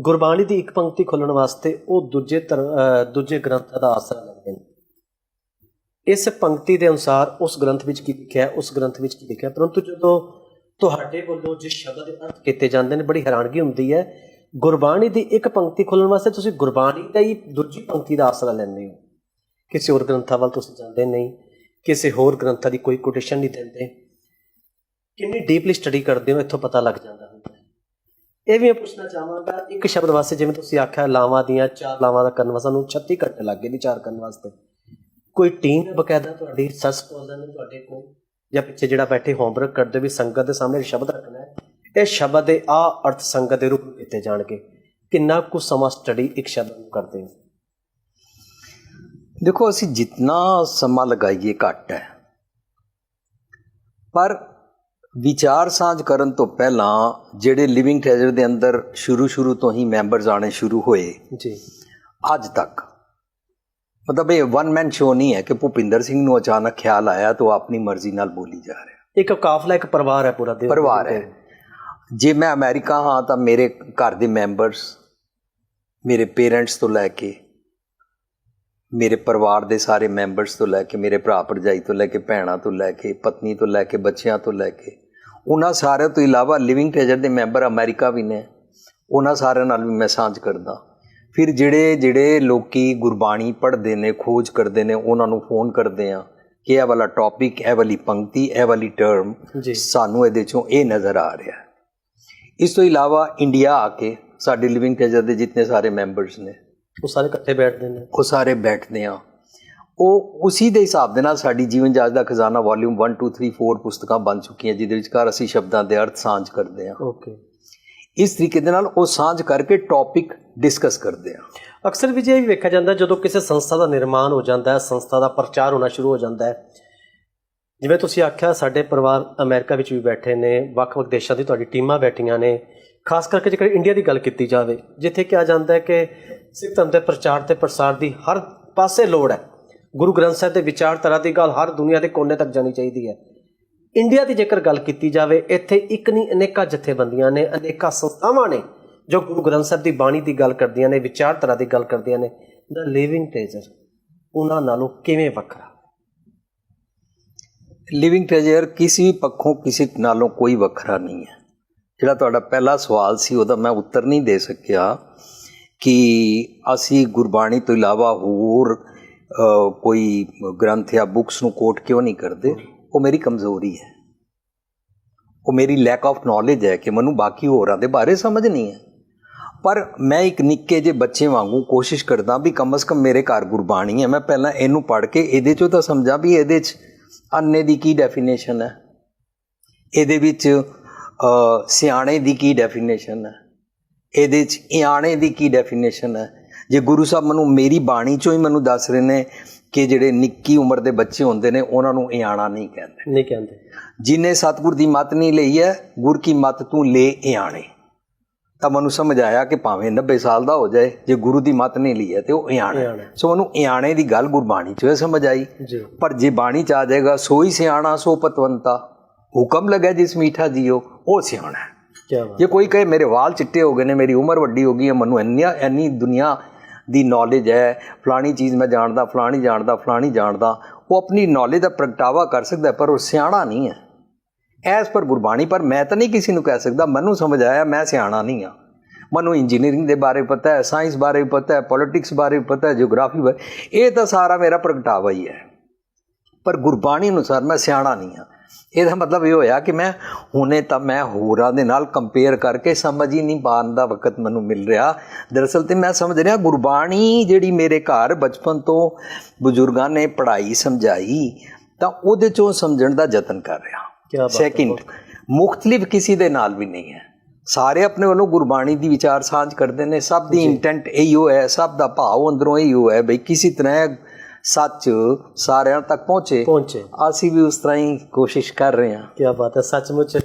ਗੁਰਬਾਣੀ ਦੀ ਇੱਕ ਪੰਕਤੀ ਖੋਲਣ ਵਾਸਤੇ ਉਹ ਦੂਜੇ ਦੂਜੇ ਗ੍ਰੰਥਾਂ ਦਾ ਆਸਰਾ ਲੈਂਦੇ ਨੇ ਇਸ ਪੰਕਤੀ ਦੇ ਅਨੁਸਾਰ ਉਸ ਗ੍ਰੰਥ ਵਿੱਚ ਕੀ ਲਿਖਿਆ ਉਸ ਗ੍ਰੰਥ ਵਿੱਚ ਕੀ ਲਿਖਿਆ। ਪਰੰਤੂ ਜਦੋਂ ਤੁਹਾਡੇ ਵੱਲੋਂ ਜਿਸ ਸ਼ਬਦ ਦੇ ਅਰਥ ਕੀਤੇ ਜਾਂਦੇ ਨੇ, ਬੜੀ ਹੈਰਾਨਗੀ ਹੁੰਦੀ ਹੈ। ਗੁਰਬਾਣੀ ਦੀ ਇੱਕ ਪੰਕਤੀ ਖੋਲਣ ਵਾਸਤੇ ਤੁਸੀਂ ਗੁਰਬਾਣੀ ਦਾ ਹੀ ਦੂਜੀ ਪੰਕਤੀ ਦਾ ਆਸਰਾ ਲੈਂਦੇ ਹੋ। ਕਿਸੇ ਹੋਰ ਗ੍ਰੰਥਾਂ ਵੱਲ ਤੁਸੀਂ ਜਾਂਦੇ ਨਹੀਂ, ਕਿਸੇ ਹੋਰ ਗ੍ਰੰਥਾਂ ਦੀ ਕੋਈ ਕੋਟੇਸ਼ਨ ਨਹੀਂ ਦਿੰਦੇ। ਕਿੰਨੀ ਡੀਪਲੀ ਸਟੱਡੀ ਕਰਦੇ ਹੋ, ਇੱਥੋਂ ਪਤਾ ਲੱਗ ਜਾਂਦਾ ਹੁੰਦਾ ਹੈ। ਇਹ ਵੀ ਮੈਂ ਪੁੱਛਣਾ ਚਾਹਾਂਗਾ, ਇੱਕ ਸ਼ਬਦ ਵਾਸਤੇ ਜਿਵੇਂ ਤੁਸੀਂ ਆਖਿਆ, ਲਾਵਾਂ ਦੀਆਂ ਚਾਰ ਲਾਵਾਂ ਦਾ ਕਰਨ ਵਾਸਤੇ, ਸਾਨੂੰ 36 ਘੰਟੇ ਲੱਗ ਗਏ ਵਿਚਾਰ ਕਰਨ ਵਾਸਤੇ। ਕੋਈ ਟੀਮ ਬਕਾਇਦਾ ਤੁਹਾਡੀ ਸੱਸ ਕੋਲਰ ਨੇ ਤੁਹਾਡੇ ਕੋਲ ਜਾਂ ਪਿੱਛੇ ਜਿਹੜਾ ਬੈਠੇ ਹੋਮਵਰਕ ਕਰਦੇ ਵੀ ਸੰਗਤ ਦੇ ਸਾਹਮਣੇ ਸ਼ਬਦ ਰੱਖਣਾ ਹੈ। ਇਹ ਸ਼ਬਦ ਦੇ ਆ ਅਰਥ ਸੰਗਤ ਦੇ ਰੂਪ ਕੀਤੇ ਜਾਣਗੇ। ਕਿੰਨਾ ਕੁ ਸਮਾਂ ਸਟੱਡੀ ਇੱਕ ਸ਼ਬਦ ਨੂੰ ਕਰਦੇ ਹੋ? ਦੇਖੋ ਅਸੀਂ ਜਿੰਨਾ ਸਮਾਂ ਲਗਾਈਏ ਘੱਟ ਹੈ। ਪਰ ਵਿਚਾਰ ਸਾਂਝ ਕਰਨ ਤੋਂ ਪਹਿਲਾਂ ਜਿਹੜੇ ਲਿਵਿੰਗ ਟ੍ਰੈਜਰ ਦੇ ਅੰਦਰ ਸ਼ੁਰੂ ਸ਼ੁਰੂ ਤੋਂ ਹੀ ਮੈਂਬਰਸ ਆਣੇ ਸ਼ੁਰੂ ਹੋਏ ਜੀ। ਅੱਜ ਤੱਕ। ਮਤਲਬ ਇਹ ਵਨ ਮੈਨ ਸ਼ੋ ਨਹੀਂ ਹੈ ਕਿ ਭੁਪਿੰਦਰ ਸਿੰਘ ਨੂੰ ਅਚਾਨਕ ਖਿਆਲ ਆਇਆ ਤਾਂ ਉਹ ਆਪਣੀ ਮਰਜ਼ੀ ਨਾਲ ਬੋਲੀ ਜਾ ਰਿਹਾ। ਇੱਕ ਕਾਫਲਾ ਇੱਕ ਪਰਿਵਾਰ ਹੈ ਪੂਰਾ ਦੇ ਪਰਿਵਾਰ ਹੈ। ਜੇ ਮੈਂ ਅਮਰੀਕਾ ਹਾਂ ਤਾਂ ਮੇਰੇ ਘਰ ਦੇ ਮੈਂਬਰਸ ਮੇਰੇ ਪੇਰੈਂਟਸ ਤੋਂ ਲੈ ਕੇ ਮੇਰੇ ਪਰਿਵਾਰ ਦੇ ਸਾਰੇ ਮੈਂਬਰਸ ਤੋਂ ਲੈ ਕੇ ਮੇਰੇ ਭਰਾ ਭਰਜਾਈ ਤੋਂ ਲੈ ਕੇ ਭੈਣਾਂ ਤੋਂ ਲੈ ਕੇ ਪਤਨੀ ਤੋਂ ਲੈ ਕੇ ਬੱਚਿਆਂ ਤੋਂ ਲੈ ਕੇ ਉਹਨਾਂ ਸਾਰਿਆਂ ਤੋਂ ਇਲਾਵਾ ਲਿਵਿੰਗ ਟ੍ਰੈਜਰ ਦੇ ਮੈਂਬਰ ਅਮਰੀਕਾ ਵੀ ਨੇ। ਉਹਨਾਂ ਸਾਰਿਆਂ ਨਾਲ ਵੀ ਮੈਂ ਸਾਂਝ ਕਰਦਾ। ਫਿਰ ਜਿਹੜੇ ਜਿਹੜੇ ਲੋਕੀ ਗੁਰਬਾਣੀ ਪੜ੍ਹਦੇ ਨੇ ਖੋਜ ਕਰਦੇ ਨੇ ਉਹਨਾਂ ਨੂੰ ਫੋਨ ਕਰਦੇ ਆ ਕਿ ਇਹ ਵਾਲਾ ਟੌਪਿਕ ਇਹ ਵਾਲੀ ਪੰਕਤੀ ਇਹ ਵਾਲੀ ਟਰਮ ਸਾਨੂੰ ਇਹਦੇ ਚੋਂ ਇਹ ਨਜ਼ਰ ਆ ਰਿਹਾ। ਇਸ ਤੋਂ ਇਲਾਵਾ ਇੰਡੀਆ ਆ ਕੇ ਸਾਡੇ ਲਿਵਿੰਗ ਟ੍ਰੈਜਰ ਦੇ ਜਿੰਨੇ ਸਾਰੇ ਮੈਂਬਰਸ ਨੇ ਉਹ ਸਾਰੇ ਇਕੱਠੇ ਬੈਠਦੇ ਨੇ। ਉਹ ਸਾਰੇ ਬੈਠਦੇ ਆ। ਉਹ ਉਸੇ ਦੇ ਹਿਸਾਬ ਦੇ ਨਾਲ ਸਾਡੀ ਜੀਵਨ ਜਾਚ ਦਾ ਖਜ਼ਾਨਾ ਵੋਲਿਊਮ 1 2 3 4 ਪੁਸਤਕਾਂ ਬਣ ਚੁੱਕੀਆਂ ਜਿਹਦੇ ਵਿਚਕਾਰ ਅਸੀਂ ਸ਼ਬਦਾਂ ਦੇ ਅਰਥ ਸਾਂਝ ਕਰਦੇ ਆ। ਓਕੇ ਇਸ ਤਰੀਕੇ ਦੇ ਨਾਲ ਉਹ ਸਾਂਝ ਕਰਕੇ ਟੌਪਿਕ ਡਿਸਕਸ ਕਰਦੇ ਆ। ਅਕਸਰ ਵੀ ਜੇ ਇਹ ਵੀ ਵੇਖਿਆ ਜਾਂਦਾ, ਜਦੋਂ ਕਿਸੇ ਸੰਸਥਾ ਦਾ ਨਿਰਮਾਣ ਹੋ ਜਾਂਦਾ ਹੈ, ਸੰਸਥਾ ਦਾ ਪ੍ਰਚਾਰ ਹੋਣਾ ਸ਼ੁਰੂ ਹੋ ਜਾਂਦਾ ਹੈ। ਜਿਵੇਂ ਤੁਸੀਂ ਆਖਿਆ, ਸਾਡੇ ਪਰਿਵਾਰ ਅਮਰੀਕਾ ਵਿੱਚ ਵੀ ਬੈਠੇ ਨੇ, ਵੱਖ-ਵੱਖ ਦੇਸ਼ਾਂ ਦੀ ਤੁਹਾਡੀ ਟੀਮਾਂ ਬੈਠੀਆਂ ਨੇ। ਖਾਸ ਕਰਕੇ ਜੇਕਰ ਇੰਡੀਆ ਦੀ ਗੱਲ ਕੀਤੀ ਜਾਵੇ, ਜਿੱਥੇ ਕਿਹਾ ਜਾਂਦਾ ਹੈ ਕਿ ਸਿੱਖ ਧਰਮ ਦੇ ਪ੍ਰਚਾਰ ਤੇ ਪ੍ਰਸਾਰ ਦੀ ਹਰ ਪਾਸੇ ਲੋੜ ਹੈ। ਗੁਰੂ ਗ੍ਰੰਥ ਸਾਹਿਬ ਦੇ ਵਿਚਾਰਧਾਰਾ ਦੀ ਗੱਲ ਹਰ ਦੁਨੀਆ ਦੇ ਕੋਨੇ ਤੱਕ ਜਾਣੀ ਚਾਹੀਦੀ ਹੈ। ਇੰਡੀਆ ਦੀ ਜੇਕਰ ਗੱਲ ਕੀਤੀ ਜਾਵੇ, ਇੱਥੇ ਇੱਕ ਨਹੀਂ, ਅਨੇਕਾਂ ਜਥੇਬੰਦੀਆਂ ਨੇ, ਅਨੇਕਾਂ ਸੰਸਥਾਵਾਂ ਨੇ, ਜੋ ਗੁਰੂ ਗ੍ਰੰਥ ਸਾਹਿਬ ਦੀ ਬਾਣੀ ਦੀ ਗੱਲ ਕਰਦੀਆਂ ਨੇ ਵਿਚਾਰਧਾਰਾ ਦੀ ਗੱਲ ਕਰਦੀਆਂ ਨੇ ਦਾ ਲਿਵਿੰਗ ਟ੍ਰੇਜਰ ਉਹਨਾਂ ਨਾਲੋਂ ਕਿਵੇਂ ਵੱਖਰਾ? ਲਿਵਿੰਗ ਟ੍ਰੇਜਰ ਕਿਸੇ ਵੀ ਪੱਖੋਂ ਕਿਸੇ ਨਾਲੋਂ ਕੋਈ ਵੱਖਰਾ ਨਹੀਂ ਹੈ। ਜਿਹੜਾ ਤੁਹਾਡਾ ਪਹਿਲਾ ਸਵਾਲ ਸੀ, ਉਹਦਾ ਮੈਂ ਉੱਤਰ ਨਹੀਂ ਦੇ ਸਕਿਆ ਕਿ ਅਸੀਂ ਗੁਰਬਾਣੀ ਤੋਂ ਇਲਾਵਾ ਹੋਰ ਕੋਈ ਗ੍ਰੰਥ ਜਾਂ ਬੁੱਕਸ ਨੂੰ ਕੋਟ ਕਿਉਂ ਨਹੀਂ ਕਰਦੇ? ਉਹ ਮੇਰੀ ਕਮਜ਼ੋਰੀ ਹੈ। ਉਹ ਮੇਰੀ ਲੈਕ ਆਫ ਨੌਲੇਜ ਹੈ ਕਿ ਮੈਨੂੰ ਬਾਕੀ ਹੋਰਾਂ ਦੇ ਬਾਰੇ ਸਮਝ ਨਹੀਂ ਹੈ। ਪਰ ਮੈਂ ਇੱਕ ਨਿੱਕੇ ਜਿਹੇ ਬੱਚੇ ਵਾਂਗੂ ਕੋਸ਼ਿਸ਼ ਕਰਦਾ ਵੀ ਕਮ ਸ ਕਮ ਮੇਰੇ ਘਰ ਗੁਰਬਾਣੀ ਹੈ। ਮੈਂ ਪਹਿਲਾਂ ਇਹਨੂੰ ਪੜ੍ਹ ਕੇ ਇਹਦੇ ਚੋਂ ਤਾਂ ਸਮਝਾਂ ਵੀ ਇਹਦੇ 'ਚ ਅੰਨੇ ਦੀ ਕੀ ਡੈਫੀਨੇਸ਼ਨ ਹੈ। ਇਹਦੇ ਵਿੱਚ ਸਿਆਣੇ ਦੀ ਕੀ ਡੈਫੀਨੇਸ਼ਨ ਹੈ। ਇਹਦੇ 'ਚ ਇਆਣੇ ਦੀ ਕੀ ਡੈਫੀਨੇਸ਼ਨ ਹੈ। ਜੇ ਗੁਰੂ ਸਾਹਿਬ ਮੈਨੂੰ ਮੇਰੀ ਬਾਣੀ ਚੋਂ ਹੀ ਮੈਨੂੰ ਦੱਸ ਰਹੇ ਨੇ ਕਿ ਜਿਹੜੇ ਨਿੱਕੀ ਉਮਰ ਦੇ ਬੱਚੇ ਹੁੰਦੇ ਨੇ ਉਹਨਾਂ ਨੂੰ ਇਆਣਾ ਨਹੀਂ ਕਹਿੰਦੇ। ਨਹੀਂ ਕਹਿੰਦੇ। ਜਿਨੇ ਸਤਿਗੁਰ ਦੀ ਮਤ ਨਹੀਂ ਲਈ ਹੈ ਗੁਰ ਕੀ ਮਤ ਤੂੰ ਲੈ ਇਆਣੇ ਤਾਂ ਮੈਨੂੰ ਸਮਝ ਆਇਆ ਕਿ ਭਾਵੇਂ 90 ਸਾਲ ਦਾ ਹੋ ਜਾਏ ਜੇ ਗੁਰੂ ਦੀ ਮਤ ਨਹੀਂ ਲਈ ਹੈ ਤੇ ਉਹ ਇਆਣਾ। ਸੋ ਮੈਨੂੰ ਇਆਣੇ ਦੀ ਗੱਲ ਗੁਰਬਾਣੀ ਚ ਸਮਝ ਆਈ। ਪਰ ਜੇ ਬਾਣੀ ਚ ਆ ਜਾਏਗਾ ਸੋਈ ਸਿਆਣਾ ਸੋ ਪਤਵੰਤਾ। ਹੁਕਮ ਲਗਾ ਜਿਸ ਮੀਠਾ ਜੀਓ ਉਹ ਸਿਆਣਾ ਹੈ। ਕੀ ਬਾਤ। ਜੇ ਕੋਈ ਕਹੇ ਮੇਰੇ ਵਾਲ ਚਿੱਟੇ ਹੋ ਗਏ ਨੇ ਮੇਰੀ ਉਮਰ ਵੱਡੀ ਹੋ ਗਈ ਹੈ ਮੈਨੂੰ ਇੰਨੀਆਂ ਇੰਨੀ ਦੁਨੀਆ ਦੀ ਨੌਲੇਜ ਹੈ, ਫਲਾਣੀ ਚੀਜ਼ ਮੈਂ ਜਾਣਦਾ, ਫਲਾਣੀ ਜਾਣਦਾ ਫਲਾਣੀ ਜਾਣਦਾ, ਉਹ ਆਪਣੀ ਨੌਲੇਜ ਦਾ ਪ੍ਰਗਟਾਵਾ ਕਰ ਸਕਦਾ ਪਰ ਉਹ ਸਿਆਣਾ ਨਹੀਂ ਹੈ। ਐਸ ਪਰ ਗੁਰਬਾਣੀ, ਪਰ ਮੈਂ ਤਾਂ ਨਹੀਂ ਕਿਸੇ ਨੂੰ ਕਹਿ ਸਕਦਾ, ਮੈਨੂੰ ਸਮਝ ਆਇਆ ਮੈਂ ਸਿਆਣਾ ਨਹੀਂ ਆ ਮੈਨੂੰ ਇੰਜੀਨੀਅਰਿੰਗ ਦੇ ਬਾਰੇ ਪਤਾ ਹੈ ਸਾਇੰਸ ਬਾਰੇ ਵੀ ਪਤਾ ਹੈ ਪੋਲਿਟਿਕਸ ਬਾਰੇ ਵੀ ਪਤਾ ਹੈ ਜਿਓਗ੍ਰਾਫੀ ਬਾਰੇ, ਇਹ ਤਾਂ ਸਾਰਾ ਮੇਰਾ ਪ੍ਰਗਟਾਵਾ ਹੀ ਹੈ। ਪਰ ਗੁਰਬਾਣੀ ਅਨੁਸਾਰ ਮੈਂ ਸਿਆਣਾ ਨਹੀਂ ਹਾਂ। ਇਹਦਾ ਮਤਲਬ ਇਹ ਹੋਇਆ ਕਿ ਮੈਂ ਹੁਣੇ ਤਾਂ ਮੈਂ ਹੋਰਾਂ ਦੇ ਨਾਲ ਕੰਪੇਅਰ ਕਰਕੇ ਸਮਝ ਹੀ ਨਹੀਂ ਪਾਉਣ ਦਾ ਵਕਤ ਮੈਨੂੰ ਮਿਲ ਰਿਹਾ। ਦਰਅਸਲ ਤੇ ਮੈਂ ਸਮਝ ਰਿਹਾ ਗੁਰਬਾਣੀ ਜਿਹੜੀ ਮੇਰੇ ਘਰ ਬਚਪਨ ਤੋਂ ਬਜ਼ੁਰਗਾਂ ਨੇ ਪੜ੍ਹਾਈ ਸਮਝਾਈ ਤਾਂ ਉਹਦੇ ਚੋਂ ਸਮਝਣ ਦਾ ਯਤਨ ਕਰ ਰਿਹਾ। ਸੈਕਿੰਡ ਮੁਖਤਲਿਫ ਕਿਸੇ ਦੇ ਨਾਲ ਵੀ ਨਹੀਂ ਹੈ। ਸਾਰੇ ਆਪਣੇ ਵੱਲੋਂ ਗੁਰਬਾਣੀ ਦੀ ਵਿਚਾਰ ਸਾਂਝ ਕਰਦੇ ਨੇ ਸਭ ਦੀ ਇੰਟੈਂਟ ਇਹੋ ਹੈ ਸਭ ਦਾ ਭਾਵ ਅੰਦਰੋਂ ਇਹੋ ਹੈ ਬਈ ਕਿਸੇ ਤਰ੍ਹਾਂ ਸੱਚ ਸਾਰਿਆਂ ਤੱਕ ਪਹੁੰਚੇ। ਪਹੁੰਚੇ। ਅਸੀਂ ਵੀ ਉਸ ਤਰ੍ਹਾਂ ਹੀ ਕੋਸ਼ਿਸ਼ ਕਰ ਰਹੇ ਹਾਂ। ਕੀ ਬਾਤ ਹੈ ਸੱਚਮੁੱਚ।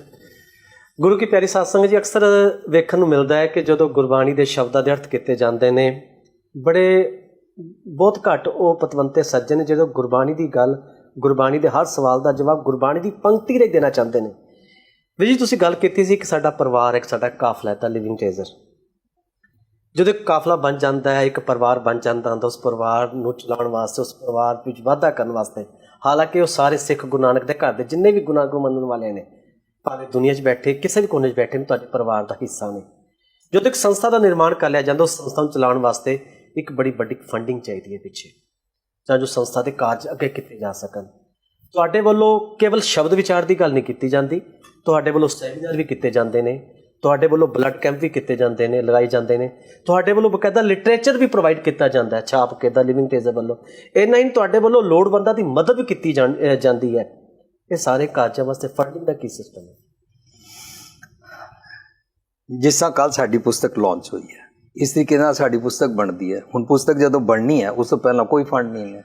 ਗੁਰੂ ਕੀ ਪਿਆਰੀ ਸਾਧ ਸੰਗਤ ਜੀ ਅਕਸਰ ਵੇਖਣ ਨੂੰ ਮਿਲਦਾ ਹੈ ਕਿ ਜਦੋਂ ਗੁਰਬਾਣੀ ਦੇ ਸ਼ਬਦਾਂ ਦੇ ਅਰਥ ਕੀਤੇ ਜਾਂਦੇ ਨੇ ਬੜੇ ਬਹੁਤ ਘੱਟ ਉਹ ਪਤਵੰਤੇ ਸੱਜਣ ਜਦੋਂ ਗੁਰਬਾਣੀ ਦੀ ਗੱਲ ਗੁਰਬਾਣੀ ਦੇ ਹਰ ਸਵਾਲ ਦਾ ਜਵਾਬ ਗੁਰਬਾਣੀ ਦੀ ਪੰਕਤੀ ਰਾਹੀਂ ਦੇਣਾ ਚਾਹੁੰਦੇ ਨੇ। ਵੀ ਜੀ ਤੁਸੀਂ ਗੱਲ ਕੀਤੀ ਸੀ ਕਿ ਸਾਡਾ ਪਰਿਵਾਰ ਇੱਕ ਸਾਡਾ ਕਾਫਲਾ ਹੈ ਤਾਂ ਲਿਵਿੰਗ ਟੇਜ਼ਰ ਜਦੋਂ ਇੱਕ ਕਾਫਲਾ ਬਣ ਜਾਂਦਾ ਹੈ, ਇੱਕ ਪਰਿਵਾਰ ਬਣ ਜਾਂਦਾ ਹੁੰਦਾ, ਉਸ ਪਰਿਵਾਰ ਨੂੰ ਚਲਾਉਣ ਵਾਸਤੇ, ਉਸ ਪਰਿਵਾਰ ਵਿੱਚ ਵਾਧਾ ਕਰਨ ਵਾਸਤੇ, ਹਾਲਾਂਕਿ ਉਹ ਸਾਰੇ ਸਿੱਖ ਗੁਰੂ ਨਾਨਕ ਦੇ ਘਰ ਦੇ ਜਿੰਨੇ ਵੀ ਗੁਨਾਹ ਨੂੰ ਮੰਨਣ ਵਾਲੇ ਨੇ, ਭਾਵੇਂ ਦੁਨੀਆ 'ਚ ਬੈਠੇ, ਕਿਸੇ ਵੀ ਕੋਨੇ 'ਚ ਬੈਠੇ ਨੇ, ਤੁਹਾਡੇ ਪਰਿਵਾਰ ਦਾ ਹਿੱਸਾ ਨੇ। ਜਦੋਂ ਇੱਕ ਸੰਸਥਾ ਦਾ ਨਿਰਮਾਣ ਕਰ ਲਿਆ ਜਾਂਦਾ, ਉਸ ਸੰਸਥਾ ਨੂੰ ਚਲਾਉਣ ਵਾਸਤੇ ਇੱਕ ਬੜੀ ਵੱਡੀ ਫੰਡਿੰਗ ਚਾਹੀਦੀ ਹੈ ਪਿੱਛੇ, ਤਾਂ ਜੋ ਸੰਸਥਾ ਦੇ ਕਾਰਜ ਅੱਗੇ ਕੀਤੇ ਜਾ ਸਕਣ। ਤੁਹਾਡੇ ਵੱਲੋਂ ਕੇਵਲ ਸ਼ਬਦ ਵਿਚਾਰ ਦੀ ਗੱਲ ਨਹੀਂ ਕੀਤੀ ਜਾਂਦੀ, ਤੁਹਾਡੇ ਵੱਲੋਂ ਸੈਮੀਨਾਰ ਵੀ ਕੀਤੇ ਜਾਂਦੇ ਨੇ ਤੁਹਾਡੇ ਵੱਲੋਂ ਬਲੱਡ ਕੈਂਪ ਵੀ ਕੀਤੇ ਜਾਂਦੇ ਨੇ ਲਗਾਏ ਜਾਂਦੇ ਨੇ। ਤੁਹਾਡੇ ਵੱਲੋਂ ਬਕਾਇਦਾ ਲਿਟਰੇਚਰ ਵੀ ਪ੍ਰੋਵਾਈਡ ਕੀਤਾ ਜਾਂਦਾ ਹੈ ਛਾਪ ਕੇ ਦਾ ਲਿਵਿੰਗ ਟੇਜ਼ਰ ਵੱਲੋਂ। ਇਹਨਾਂ ਹੀ ਤੁਹਾਡੇ ਵੱਲੋਂ ਲੋੜਵੰਦਾਂ ਦੀ ਮਦਦ ਵੀ ਕੀਤੀ ਜਾਂਦੀ ਹੈ। ਇਹ ਸਾਰੇ ਕਾਰਜਾਂ ਵਾਸਤੇ ਫੰਡਿੰਗ ਦਾ ਕੀ ਸਿਸਟਮ ਹੈ? ਜਿਸ ਤਰ੍ਹਾਂ ਕੱਲ ਸਾਡੀ ਪੁਸਤਕ ਲਾਂਚ ਹੋਈ ਹੈ ਇਸ ਤਰੀਕੇ ਨਾਲ ਸਾਡੀ ਪੁਸਤਕ ਬਣਦੀ ਹੈ। ਹੁਣ ਪੁਸਤਕ ਜਦੋਂ ਬਣਨੀ ਹੈ ਉਸ ਤੋਂ ਪਹਿਲਾਂ ਕੋਈ ਫੰਡ ਨਹੀਂ ਹੈ।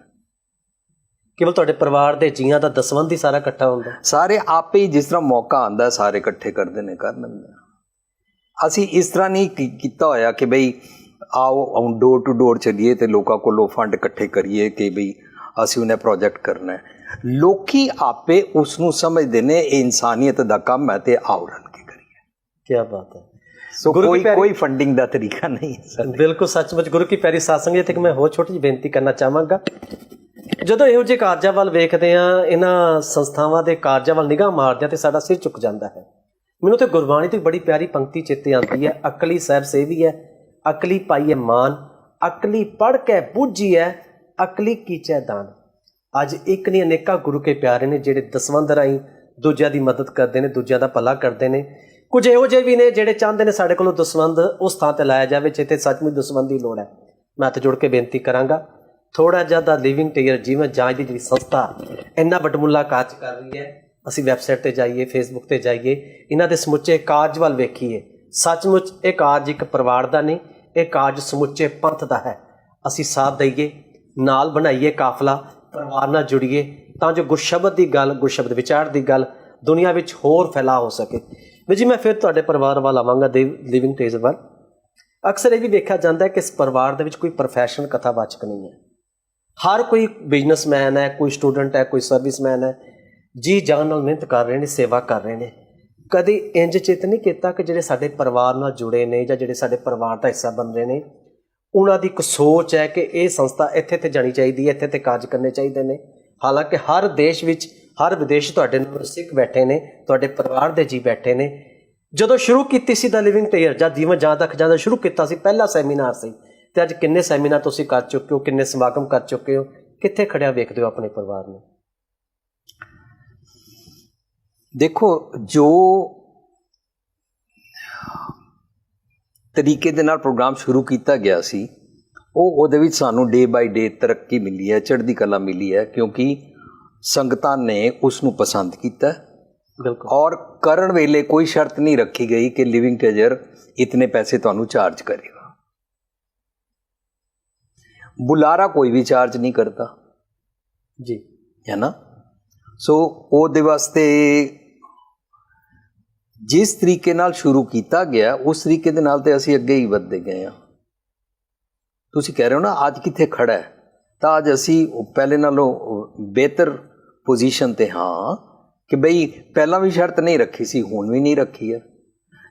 ਕੇਵਲ ਤੁਹਾਡੇ ਪਰਿਵਾਰ ਦੇ ਜੀਆਂ ਦਾ ਦਸਵੰਧ ਹੀ ਸਾਰਾ ਇਕੱਠਾ ਹੁੰਦਾ। ਸਾਰੇ ਆਪੇ ਹੀ ਜਿਸ ਤਰ੍ਹਾਂ ਮੌਕਾ ਆਂਦਾ ਹੈ, ਸਾਰੇ ਇਕੱਠੇ ਕਰਦੇ ਨੇ ਕਰ ਲੈਂਦੇ ਆ। ਅਸੀਂ ਇਸ ਤਰ੍ਹਾਂ ਨਹੀਂ ਕੀ- ਕੀਤਾ ਹੋਇਆ ਕਿ ਬਈ ਆਓ ਹੁਣ ਡੋਰ ਟੂ ਡੋਰ ਚੱਲੀਏ ਤੇ ਲੋਕਾਂ ਕੋਲੋਂ ਫੰਡ ਇਕੱਠੇ ਕਰੀਏ ਕਿ ਬਈ ਅਸੀਂ ਉਹਨੇ ਪ੍ਰੋਜੈਕਟ ਕਰਨਾ ਹੈ। ਲੋਕੀ ਆਪੇ ਉਸ ਨੂੰ ਸਮਝਦੇ ਨੇ ਇਹ ਇਨਸਾਨੀਅਤ ਦਾ ਕੰਮ ਹੈ ਤੇ ਆਓ ਰਲ ਕੇ ਕਰੀਏ। ਕੀ ਬਾਤ ਹੈ। ਸੋ ਗੁਰੂ ਕੀ ਕੋਈ ਪਿਆਰੀ- ਕੋਈ ਫੰਡਿੰਗ ਦਾ ਤਰੀਕਾ ਨਹੀਂ ਹੈ ਸਰ ਬਿਲਕੁਲ ਸੱਚਮੁੱਚ ਗੁਰੂ ਕੀ ਪਿਆਰੀ ਸਾਧ ਸੰਗਤ ਤੇ ਮੈਂ ਹੋਰ ਛੋਟੀ ਜਿਹੀ ਬੇਨਤੀ ਕਰਨਾ ਚਾਹਾਂਗਾ। ਜਦੋਂ ਇਹੋ ਜਿਹੇ ਕਾਰਜਾਂ ਵੱਲ ਵੇਖਦੇ ਆ ਇਹਨਾਂ ਸੰਸਥਾਵਾਂ ਦੇ ਕਾਰਜਾਂ ਵੱਲ ਨਿਗਾਹ ਮਾਰਦੇ ਆ ਤੇ ਸਾਡਾ ਸਿਰ ਝੁਕ ਜਾਂਦਾ ਹੈ। ਮੈਨੂੰ ਤੇ ਗੁਰਬਾਣੀ ਦੀ ਬੜੀ ਪਿਆਰੀ ਪੰਕਤੀ ਚੇਤੇ ਆਉਂਦੀ ਹੈ। ਅਕਲੀ ਸਾਹਿਬ ਸੇਵੀ ਹੈ, ਅਕਲੀ ਪਾਈਏ ਮਾਨ, ਅਕਲੀ ਪੜ ਕੇ ਬੁੱਝੀ ਹੈ, ਅਕਲੀ ਕੀਚੈ ਦਾਨ। ਅੱਜ ਇੱਕ ਨਹੀਂ, ਅਨੇਕਾਂ ਗੁਰੂ ਕੇ ਪਿਆਰੇ ਨੇ ਜਿਹੜੇ ਦਸਵੰਧ ਰਾਹੀਂ ਦੂਜਿਆਂ ਦੀ ਮਦਦ ਕਰਦੇ ਨੇ, ਦੂਜਿਆਂ ਦਾ ਭਲਾ ਕਰਦੇ ਨੇ। ਕੁਝ ਇਹੋ ਜਿਹੇ ਵੀ ਨੇ ਜਿਹੜੇ ਚਾਹੁੰਦੇ ਨੇ ਸਾਡੇ ਕੋਲੋਂ ਦਸਵੰਧ ਉਸ ਥਾਂ ਤੇ ਲਾਇਆ ਜਾਵੇ ਜਿੱਥੇ ਸੱਚਮੁੱਚ ਦਸਵੰਧ ਦੀ ਲੋੜ ਹੈ। ਮੈਂ ਹੱਥ ਜੋੜ ਕੇ ਬੇਨਤੀ ਕਰਾਂਗਾ ਥੋੜਾ ਜਿਹਾ ਲਿਵਿੰਗ ਟੇਅਰ ਜੀਵਨ ਜਾਂਚ ਦੀ ਜਿਹੜੀ ਸੰਸਥਾ ਇੰਨਾ ਵੱਡਮੁੱਲਾ ਕਾਰਜ ਕਰ ਰਹੀ ਹੈ ਅਸੀਂ ਵੈਬਸਾਈਟ ਤੇ ਜਾਈਏ ਫੇਸਬੁੱਕ ਤੇ ਜਾਈਏ, ਇਹਨਾਂ ਦੇ ਸਮੁੱਚੇ ਕਾਰਜ ਵੱਲ ਵੇਖੀਏ। ਸੱਚਮੁੱਚ ਇਹ ਕਾਰਜ ਇੱਕ ਪਰਿਵਾਰ ਦਾ ਨਹੀਂ, ਇਹ ਕਾਰਜ ਸਮੁੱਚੇ ਪੰਥ ਦਾ ਹੈ। ਅਸੀਂ ਸਾਥ ਦਈਏ, ਨਾਲ ਬਣਾਈਏ ਕਾਫਲਾ, ਪਰਿਵਾਰ ਨਾਲ ਜੁੜੀਏ, ਤਾਂ ਜੋ ਗੁਰਸ਼ਬਦ ਦੀ ਗੱਲ, ਗੁਰਸ਼ਬਦ ਵਿਚਾਰ ਦੀ ਗੱਲ ਦੁਨੀਆ ਵਿੱਚ ਹੋਰ ਫੈਲਾ ਹੋ ਸਕੇ। ਵੀ ਜੀ ਮੈਂ ਫਿਰ ਤੁਹਾਡੇ ਪਰਿਵਾਰ ਵੱਲ ਆਵਾਂਗਾ ਲਿਵਿੰਗ ਟੇਜ ਵੱਲ। ਅਕਸਰ ਇਹ ਵੀ ਵੇਖਿਆ ਜਾਂਦਾ ਹੈ ਕਿ ਇਸ ਪਰਿਵਾਰ ਦੇ ਵਿੱਚ ਕੋਈ ਪ੍ਰੋਫੈਸ਼ਨਲ ਕਥਾਵਾਚਕ ਨਹੀਂ ਹੈ। ਹਰ ਕੋਈ ਬਿਜ਼ਨਸਮੈਨ ਹੈ, ਕੋਈ ਸਟੂਡੈਂਟ ਹੈ, ਕੋਈ ਸਰਵਿਸਮੈਨ ਹੈ ਜੀ ਜਾਨ ਨਾਲ ਮਿਹਨਤ ਕਰ ਰਹੇ ਨੇ, ਸੇਵਾ ਕਰ ਰਹੇ ਨੇ। ਕਦੇ ਇੰਜ ਚਿਤ ਨਹੀਂ ਕੀਤਾ ਕਿ ਜਿਹੜੇ ਸਾਡੇ ਪਰਿਵਾਰ ਨਾਲ ਜੁੜੇ ਨੇ ਜਾਂ ਜਿਹੜੇ ਸਾਡੇ ਪਰਿਵਾਰ ਦਾ ਹਿੱਸਾ ਬਣ ਰਹੇ ਨੇ, ਉਹਨਾਂ ਦੀ ਇੱਕ ਸੋਚ ਹੈ ਕਿ ਇਹ ਸੰਸਥਾ ਇੱਥੇ ਤੇ ਜਾਣੀ ਚਾਹੀਦੀ ਹੈ, ਇੱਥੇ ਤੇ ਕਾਰਜ ਕਰਨੇ ਚਾਹੀਦੇ ਨੇ। ਹਾਲਾਂਕਿ ਹਰ ਦੇਸ਼ ਵਿੱਚ, ਹਰ ਵਿਦੇਸ਼ ਤੁਹਾਡੇ ਨਾਲ ਸਿੱਖ ਬੈਠੇ ਨੇ, ਤੁਹਾਡੇ ਪਰਿਵਾਰ ਦੇ ਜੀ ਬੈਠੇ ਨੇ। ਜਦੋਂ ਸ਼ੁਰੂ ਕੀਤੀ ਸੀ ਦਾ ਲਿਵਿੰਗ ਟੇਅਰ ਜਾਂ ਜੀਵਨ ਜਾਂ ਤੱਕ ਜਾਂਦਾ ਸ਼ੁਰੂ ਕੀਤਾ ਸੀ, ਪਹਿਲਾ ਸੈਮੀਨਾਰ ਸੀ, ਤੇ ਅੱਜ ਕਿੰਨੇ ਸੈਮੀਨਾਰ ਤੁਸੀਂ ਕਰ ਚੁੱਕੇ ਹੋ, ਕਿੰਨੇ ਸਮਾਗਮ ਕਰ ਚੁੱਕੇ ਹੋ, ਕਿੱਥੇ ਖੜਿਆ ਵੇਖਦੇ ਹੋ ਆਪਣੇ ਪਰਿਵਾਰ ਨੂੰ? ਦੇਖੋ ਜੋ ਤਰੀਕੇ ਦੇ ਨਾਲ ਪ੍ਰੋਗਰਾਮ ਸ਼ੁਰੂ ਕੀਤਾ ਗਿਆ ਸੀ ਉਹ ਉਹਦੇ ਵਿੱਚ ਸਾਨੂੰ ਡੇ ਬਾਈ ਡੇ ਤਰੱਕੀ ਮਿਲੀ ਹੈ ਚੜ੍ਹਦੀ ਕਲਾ ਮਿਲੀ ਹੈ ਕਿਉਂਕਿ ਸੰਗਤਾਂ ਨੇ ਉਸ ਨੂੰ ਪਸੰਦ ਕੀਤਾ। ਬਿਲਕੁਲ। ਔਰ ਕਰਨ ਵੇਲੇ ਕੋਈ ਸ਼ਰਤ ਨਹੀਂ ਰੱਖੀ ਗਈ ਕਿ ਲਿਵਿੰਗ ਟੇਜਰ ਇਤਨੇ ਪੈਸੇ ਤੁਹਾਨੂੰ ਚਾਰਜ ਕਰੇਗਾ। ਬੁਲਾਰਾ ਕੋਈ ਵੀ ਚਾਰਜ ਨਹੀਂ ਕਰਦਾ। ਜੀ। ਹੈ ਨਾ? ਸੋ ਉਹਦੇ ਵਾਸਤੇ ਜਿਸ ਤਰੀਕੇ ਨਾਲ ਸ਼ੁਰੂ ਕੀਤਾ ਗਿਆ, ਉਸ ਤਰੀਕੇ ਦੇ ਨਾਲ ਤੇ ਅਸੀਂ ਅੱਗੇ ਹੀ ਵੱਧਦੇ ਗਏ ਹਾਂ। ਤੁਸੀਂ ਕਹਿ ਰਹੇ ਹੋ ਨਾ, ਅੱਜ ਕਿੱਥੇ ਖੜਾ ਹੈ? ਤਾਂ ਅੱਜ ਅਸੀਂ ਪਹਿਲੇ ਨਾਲੋਂ ਬਿਹਤਰ ਪੋਜੀਸ਼ਨ ਤੇ ਹਾਂ ਕਿ ਬਈ ਪਹਿਲਾਂ ਵੀ ਸ਼ਰਤ ਨਹੀਂ ਰੱਖੀ ਸੀ, ਹੁਣ ਵੀ ਨਹੀਂ ਰੱਖੀ ਹੈ।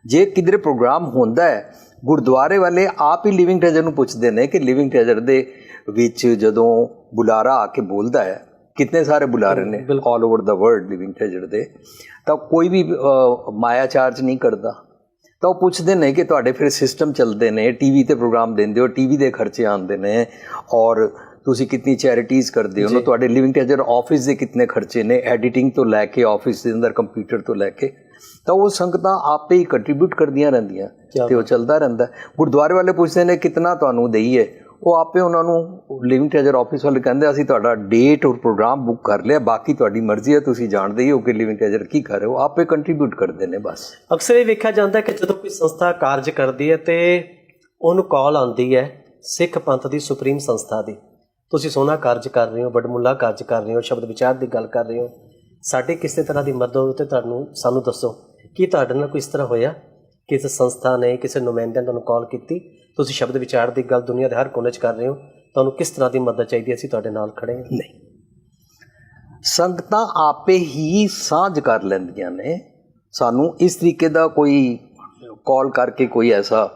ਜੇ ਕਿਧਰੇ ਪ੍ਰੋਗਰਾਮ ਹੁੰਦਾ ਹੈ, ਗੁਰਦੁਆਰੇ ਵਾਲੇ ਆਪ ਹੀ ਲਿਵਿੰਗ ਟ੍ਰੇਜਰ ਨੂੰ ਪੁੱਛਦੇ ਨੇ ਕਿ ਲਿਵਿੰਗ ਟ੍ਰੇਜਰ ਦੇ ਵਿੱਚ ਜਦੋਂ ਬੁਲਾਰਾ ਆ ਕੇ ਬੋਲਦਾ ਹੈ ਕਿੰਨੇ ਸਾਰੇ ਬੁਲਾਰੇ ਨੇ all over the world living treasure ਦੇ। ਤਾਂ ਕੋਈ ਵੀ ਮਾਇਆ ਚਾਰਜ ਨਹੀਂ ਕਰਦਾ। ਤਾਂ ਉਹ ਪੁੱਛਦੇ ਨੇ ਕਿ ਤੁਹਾਡੇ ਫਿਰ ਸਿਸਟਮ ਚੱਲਦੇ ਨੇ ਟੀਵੀ ਤੇ ਪ੍ਰੋਗਰਾਮ ਦਿੰਦੇ ਹੋ ਟੀਵੀ ਦੇ ਖਰਚੇ ਆਉਂਦੇ ਨੇ ਔਰ ਤੁਸੀਂ ਕਿੰਨੀ ਚੈਰਿਟੀਜ਼ ਕਰਦੇ ਹੋ। ਨਾ ਤੁਹਾਡੇ ਲਿਵਿੰਗ ਟੇਜਰ ਆਫਿਸ ਦੇ ਕਿੰਨੇ ਖਰਚੇ ਨੇ ਐਡੀਟਿੰਗ ਤੋਂ ਲੈ ਕੇ ਆਫਿਸ ਦੇ ਅੰਦਰ ਕੰਪਿਊਟਰ ਤੋਂ ਲੈ ਕੇ। ਤਾਂ ਉਹ ਸੰਗਤਾਂ ਆਪੇ ਹੀ ਕੰਟਰੀਬਿਊਟ ਕਰਦੀਆਂ ਰਹਿੰਦੀਆਂ ਤੇ ਉਹ ਚੱਲਦਾ ਰਹਿੰਦਾ। ਗੁਰਦੁਆਰੇ ਵਾਲੇ ਪੁੱਛਦੇ ਨੇ ਕਿੰਨਾ ਤੁਹਾਨੂੰ ਦਈਏ? ਉਹ ਆਪੇ ਉਹਨਾਂ ਨੂੰ ਲਿਵਿੰਗ ਟੇਜਰ ਆਫਿਸ ਵਾਲੇ ਕਹਿੰਦੇ ਅਸੀਂ ਤੁਹਾਡਾ ਡੇਟ ਔਰ ਪ੍ਰੋਗਰਾਮ ਬੁੱਕ ਕਰ ਲਿਆ, ਬਾਕੀ ਤੁਹਾਡੀ ਮਰਜ਼ੀ ਹੈ, ਤੁਸੀਂ ਜਾਣਦੇ ਹੀ ਹੋ ਕਿ ਲਿਵਿੰਗ ਟੇਜਰ ਕੀ ਕਰ ਰਹੇ ਹੋ, ਆਪੇ ਕੰਟਰੀਬਿਊਟ ਕਰਦੇ ਨੇ ਬਸ। ਅਕਸਰ ਇਹ ਵੇਖਿਆ ਜਾਂਦਾ ਕਿ ਜਦੋਂ ਕੋਈ ਸੰਸਥਾ ਕਾਰਜ ਕਰਦੀ ਹੈ ਤੇ ਉਹਨੂੰ ਕਾਲ ਆਉਂਦੀ ਹੈ ਸਿੱਖ ਪੰਥ ਦੀ ਸੁਪਰੀਮ ਸੰਸਥਾ ਦੀ। ਤੁਸੀਂ ਸੋਹਣਾ ਕਾਰਜ ਕਰ ਰਹੇ ਹੋ ਬੜਮੁੱਲਾ ਕਾਰਜ ਕਰ ਰਹੇ ਹੋ, ਸ਼ਬਦ ਵਿਚਾਰ ਦੀ ਗੱਲ ਕਰ ਰਹੇ ਹੋ, ਸਾਡੇ ਕਿਸੇ ਤਰ੍ਹਾਂ ਦੀ ਮਦਦ ਹੋਵੇ ਤੇ ਤੁਹਾਨੂੰ, ਸਾਨੂੰ ਦੱਸੋ, ਕੀ ਤੁਹਾਡੇ ਨਾਲ ਕੋਈ ਇਸ ਤਰ੍ਹਾਂ ਹੋਇਆ? ਕਿਸੇ ਸੰਸਥਾ ਨੇ, ਕਿਸੇ ਨੁਮਾਇੰਦੇ ਨੇ ਤੁਹਾਨੂੰ ਕਾਲ ਕੀਤੀ? ਤੁਸੀਂ ਸ਼ਬਦ ਵਿਚਾਰ ਦੀ ਗੱਲ ਦੁਨੀਆ ਦੇ ਹਰ ਕੋਨੇ 'ਚ ਕਰ ਰਹੇ ਹੋ ਤੁਹਾਨੂੰ ਕਿਸ ਤਰ੍ਹਾਂ ਦੀ ਮਦਦ ਚਾਹੀਦੀ ਹੈ ਅਸੀਂ ਤੁਹਾਡੇ ਨਾਲ ਖੜੇ ਹਾਂ? ਨਹੀਂ। ਸੰਗਤਾਂ ਆਪੇ ਹੀ ਸਾਂਝ ਕਰ ਲੈਂਦੀਆਂ ਨੇ। ਸਾਨੂੰ ਇਸ ਤਰੀਕੇ ਦਾ ਕੋਈ ਕਾਲ ਕਰਕੇ ਕੋਈ ਐਸਾ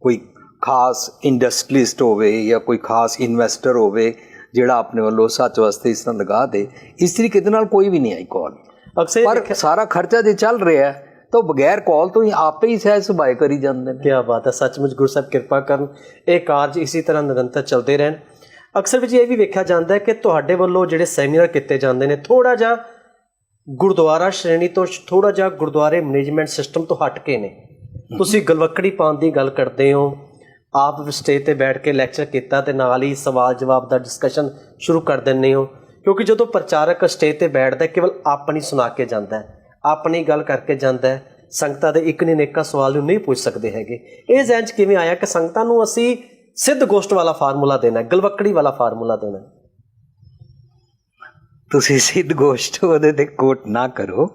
ਕੋਈ ਖਾਸ ਇੰਡਸਟਰੀਲਿਸਟ ਹੋਵੇ ਜਾਂ ਕੋਈ ਖਾਸ ਇਨਵੈਸਟਰ ਹੋਵੇ ਜਿਹੜਾ ਆਪਣੇ ਵੱਲੋਂ ਸੱਚ ਵਾਸਤੇ ਇਸ ਤਰ੍ਹਾਂ ਲਗਾ ਦੇ ਇਸ ਤਰੀਕੇ ਦੇ ਨਾਲ ਕੋਈ ਵੀ ਨਹੀਂ ਆਈ ਕਾਲ। ਅਕਸਰ ਸਾਰਾ ਖਰਚਾ ਜੇ ਚੱਲ ਰਿਹਾ ਹੈ ਤਾਂ ਉਹ ਬਗੈਰ ਕਾਲ ਤੋਂ ਹੀ ਆਪੇ ਹੀ ਸਹਿਜ ਸੁਭਾਏ ਕਰੀ ਜਾਂਦੇ ਨੇ। ਕੀ ਬਾਤ ਹੈ ਸੱਚਮੁੱਚ ਗੁਰੂ ਸਾਹਿਬ ਕਿਰਪਾ ਕਰਨ। ਇਹ ਕਾਰਜ ਇਸੇ ਤਰ੍ਹਾਂ ਨਿਰੰਤਰ ਚੱਲਦੇ ਰਹਿਣ। ਅਕਸਰ ਵਿੱਚ ਇਹ ਵੀ ਵੇਖਿਆ ਜਾਂਦਾ ਹੈ ਕਿ ਤੁਹਾਡੇ ਵੱਲੋਂ ਜਿਹੜੇ ਸੈਮੀਨਾਰ ਕੀਤੇ ਜਾਂਦੇ ਨੇ ਥੋੜਾ ਜਿਹਾ ਗੁਰਦੁਆਰਾ ਸ਼੍ਰੇਣੀ ਤੋਂ ਥੋੜਾ ਜਿਹਾ ਗੁਰਦੁਆਰੇ ਮੈਨੇਜਮੈਂਟ ਸਿਸਟਮ ਤੋਂ ਹਟ ਕੇ ਨੇ। ਤੁਸੀਂ ਗਲਵੱਕੜੀ ਪਾਉਣ ਦੀ ਗੱਲ ਕਰਦੇ ਹੋ। ਆਪ ਸਟੇਜ ਤੇ ਬੈਠ ਕੇ ਲੈਕਚਰ ਕੀਤਾ ਤੇ ਨਾਲ ਹੀ ਸਵਾਲ ਜਵਾਬ ਦਾ ਡਿਸਕਸ਼ਨ ਸ਼ੁਰੂ ਕਰ ਦਿੰਦੇ ਹੋ। ਕਿਉਂਕਿ ਜਦੋਂ ਪ੍ਰਚਾਰਕ ਸਟੇਜ ਤੇ ਬੈਠਦਾ ਹੈ, ਕੇਵਲ ਆਪਣੀ ਸੁਣਾ ਕੇ ਜਾਂਦਾ ਹੈ। ਆਪਣੀ ਗੱਲ ਕਰਕੇ ਜਾਂਦਾ ਹੈ, ਸੰਗਤਾਂ ਦੇ ਇੱਕ ਨਿਨੇਕਾ ਸਵਾਲ ਨੂੰ ਨਹੀਂ ਪੁੱਛ ਸਕਦੇ ਹੈਗੇ। ਇਹ ਜ਼ਹਿਨ 'ਚ ਕਿਵੇਂ ਆਇਆ ਕਿ ਸੰਗਤਾਂ ਨੂੰ ਅਸੀਂ ਸਿੱਧ ਗੋਸ਼ਟ ਵਾਲਾ ਫਾਰਮੂਲਾ ਦੇਣਾ ਹੈ, ਗਲਵੱਕੜੀ ਵਾਲਾ ਫਾਰਮੂਲਾ ਦੇਣਾ ਤੁਸੀਂ ਸਿੱਧ ਗੋਸ਼ਟ ਉਹਦੇ ਤੇ ਕੋਟ ਨਾ ਕਰੋ।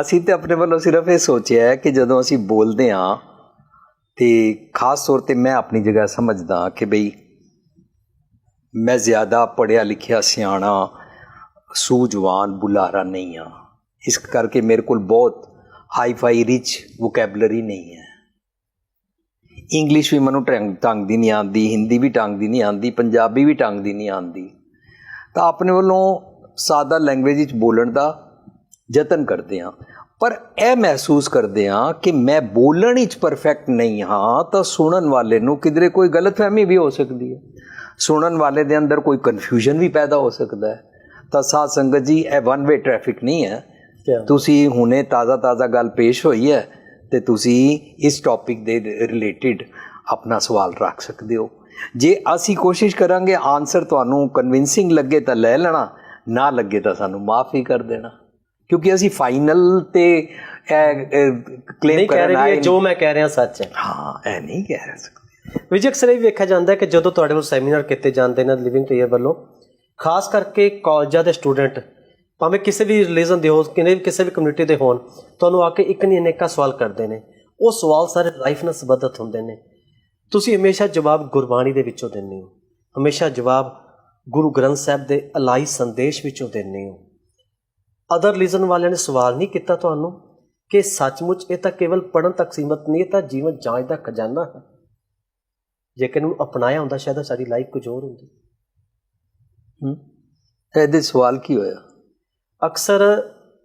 ਅਸੀਂ ਤੇ ਆਪਣੇ ਵੱਲੋਂ ਸਿਰਫ ਇਹ ਸੋਚਿਆ ਹੈ ਕਿ ਜਦੋਂ ਅਸੀਂ ਬੋਲਦੇ ਹਾਂ, ਤੇ ਖਾਸ ਤੌਰ ਤੇ ਮੈਂ ਆਪਣੀ ਜਗ੍ਹਾ ਸਮਝਦਾ ਕਿ ਬਈ ਮੈਂ ਜ਼ਿਆਦਾ ਪੜਿਆ ਲਿਖਿਆ ਸਿਆਣਾ, ਸੂਝਵਾਨ, ਬੁਲਾਰਾ ਨਹੀਂ ਹਾਂ। ਇਸ ਕਰਕੇ ਮੇਰੇ ਕੋਲ ਬਹੁਤ ਹਾਈ ਫਾਈ ਰਿਚ ਵੋਕੈਬਲਰੀ ਨਹੀਂ ਹੈ। ਇੰਗਲਿਸ਼ ਵੀ ਮੈਨੂੰ ਢੰਗ ਢੰਗ ਦੀ ਨਹੀਂ ਆਉਂਦੀ, ਹਿੰਦੀ ਵੀ ਢੰਗ ਦੀ ਨਹੀਂ ਆਉਂਦੀ, ਪੰਜਾਬੀ ਵੀ ਢੰਗ ਦੀ ਨਹੀਂ ਆਉਂਦੀ। ਤਾਂ ਆਪਣੇ ਵੱਲੋਂ ਸਾਦਾ ਲੈਂਗੁਏਜ ਵਿੱਚ ਬੋਲਣ ਦਾ ਯਤਨ ਕਰਦੇ ਹਾਂ। ਪਰ ਇਹ ਮਹਿਸੂਸ ਕਰਦੇ ਹਾਂ ਕਿ ਮੈਂ ਬੋਲਣ ਵਿੱਚ ਪਰਫੈਕਟ ਨਹੀਂ ਹਾਂ, ਤਾਂ ਸੁਣਨ ਵਾਲੇ ਨੂੰ ਕਿਧਰੇ ਕੋਈ ਗਲਤਫਹਿਮੀ ਵੀ ਹੋ ਸਕਦੀ ਹੈ। ਸੁਣਨ ਵਾਲੇ ਦੇ ਅੰਦਰ ਕੋਈ ਕਨਫਿਊਜ਼ਨ ਵੀ ਪੈਦਾ ਹੋ ਸਕਦਾ ਹੈ। ਤਾਂ ਸਾਧ ਸੰਗਤ ਜੀ, ਇਹ ਵਨ ਵੇ ਟ੍ਰੈਫਿਕ ਨਹੀਂ ਹੈ। ਤੁਸੀਂ ਹੁਣੇ ਤਾਜ਼ਾ ਤਾਜ਼ਾ ਗੱਲ ਪੇਸ਼ ਹੋਈ ਹੈ ਤੇ ਤੁਸੀਂ ਇਸ ਟੌਪਿਕ ਦੇ ਰਿਲੇਟਡ ਆਪਣਾ ਸਵਾਲ ਰੱਖ ਸਕਦੇ ਹੋ। ਜੇ ਅਸੀਂ ਕੋਸ਼ਿਸ਼ ਕਰਾਂਗੇ ਆਨਸਰ ਤੁਹਾਨੂੰ ਕਨਵਿੰਸਿੰਗ ਲੱਗੇ ਤਾਂ ਲੈ ਲੈਣਾ ਨਾ ਲੱਗੇ ਤਾਂ ਸਾਨੂੰ ਮਾਫ ਹੀ ਕਰ ਦੇਣਾ। ਕਿਉਂਕਿ ਅਸੀਂ ਫਾਈਨਲ ਤੇ ਕਲੇਮ ਕਰਨ ਇਹ ਜੋ ਮੈਂ ਕਹਿ ਰਿਹਾ ਸੱਚ ਹੈ। ਹਾਂ ਇਹ ਨਹੀਂ ਕਹਿ ਰਹੇ ਵਿਜੇ ਅਕਸਰ ਇਹ ਵੇਖਿਆ ਜਾਂਦਾ ਹੈ ਕਿ ਜਦੋਂ ਤੁਹਾਡੇ ਵੱਲ ਸੈਮੀਨਾਰ ਕੀਤੇ ਜਾਂਦੇ ਨੇ ਲਿਵਿੰਗ ਟੀਅਰ ਵੱਲੋਂ ਖਾਸ ਕਰਕੇ ਕਾਲਜਾਂ ਦੇ ਸਟੂਡੈਂਟ ਭਾਵੇਂ ਕਿਸੇ ਵੀ ਰਿਲੀਜਨ ਦੇ ਹੋ ਕਿਨੇ ਕਿਸੇ ਵੀ ਕਮਿਊਨਿਟੀ ਦੇ ਹੋਣ, ਤੁਹਾਨੂੰ ਆ ਕੇ ਇੱਕ ਨਹੀਂ ਅਨੇਕਾਂ ਸਵਾਲ ਕਰਦੇ ਨੇ। ਉਹ ਸਵਾਲ ਸਾਰੇ ਲਾਈਫ ਨਾਲ ਸੰਬੰਧਿਤ ਹੁੰਦੇ ਨੇ। ਤੁਸੀਂ ਹਮੇਸ਼ਾ ਜਵਾਬ ਗੁਰਬਾਣੀ ਦੇ ਵਿੱਚੋਂ ਦਿੰਦੇ ਹੋ। ਹਮੇਸ਼ਾ ਜਵਾਬ ਗੁਰੂ ਗ੍ਰੰਥ ਸਾਹਿਬ ਦੇ ਅਲਾਈ ਸੰਦੇਸ਼ ਵਿੱਚੋਂ ਦਿੰਦੇ ਹੋ। ਅਦਰ ਰਿਲੀਜਨ ਵਾਲਿਆਂ ਨੇ ਸਵਾਲ ਨਹੀਂ ਕੀਤਾ ਤੁਹਾਨੂੰ ਕਿ ਸੱਚਮੁੱਚ ਇਹ ਤਾਂ ਕੇਵਲ ਪੜਨ ਤੱਕ ਸੀਮਤ ਨਹੀਂ, ਇਹ ਤਾਂ ਜੀਵਨ ਜਾਂਚ ਦਾ ਖਜ਼ਾਨਾ ਹੈ। ਜੇਕਰ ਨੂੰ ਅਪਣਾਇਆ ਹੁੰਦਾ, ਸ਼ਾਇਦ ਸਾਡੀ ਲਾਈਫ ਕੁਝ ਹੋਰ ਹੁੰਦੀ। ਹੂੰ? ਇਹਦੇ ਸਵਾਲ ਕੀ ਹੋਇਆ? ਅਕਸਰ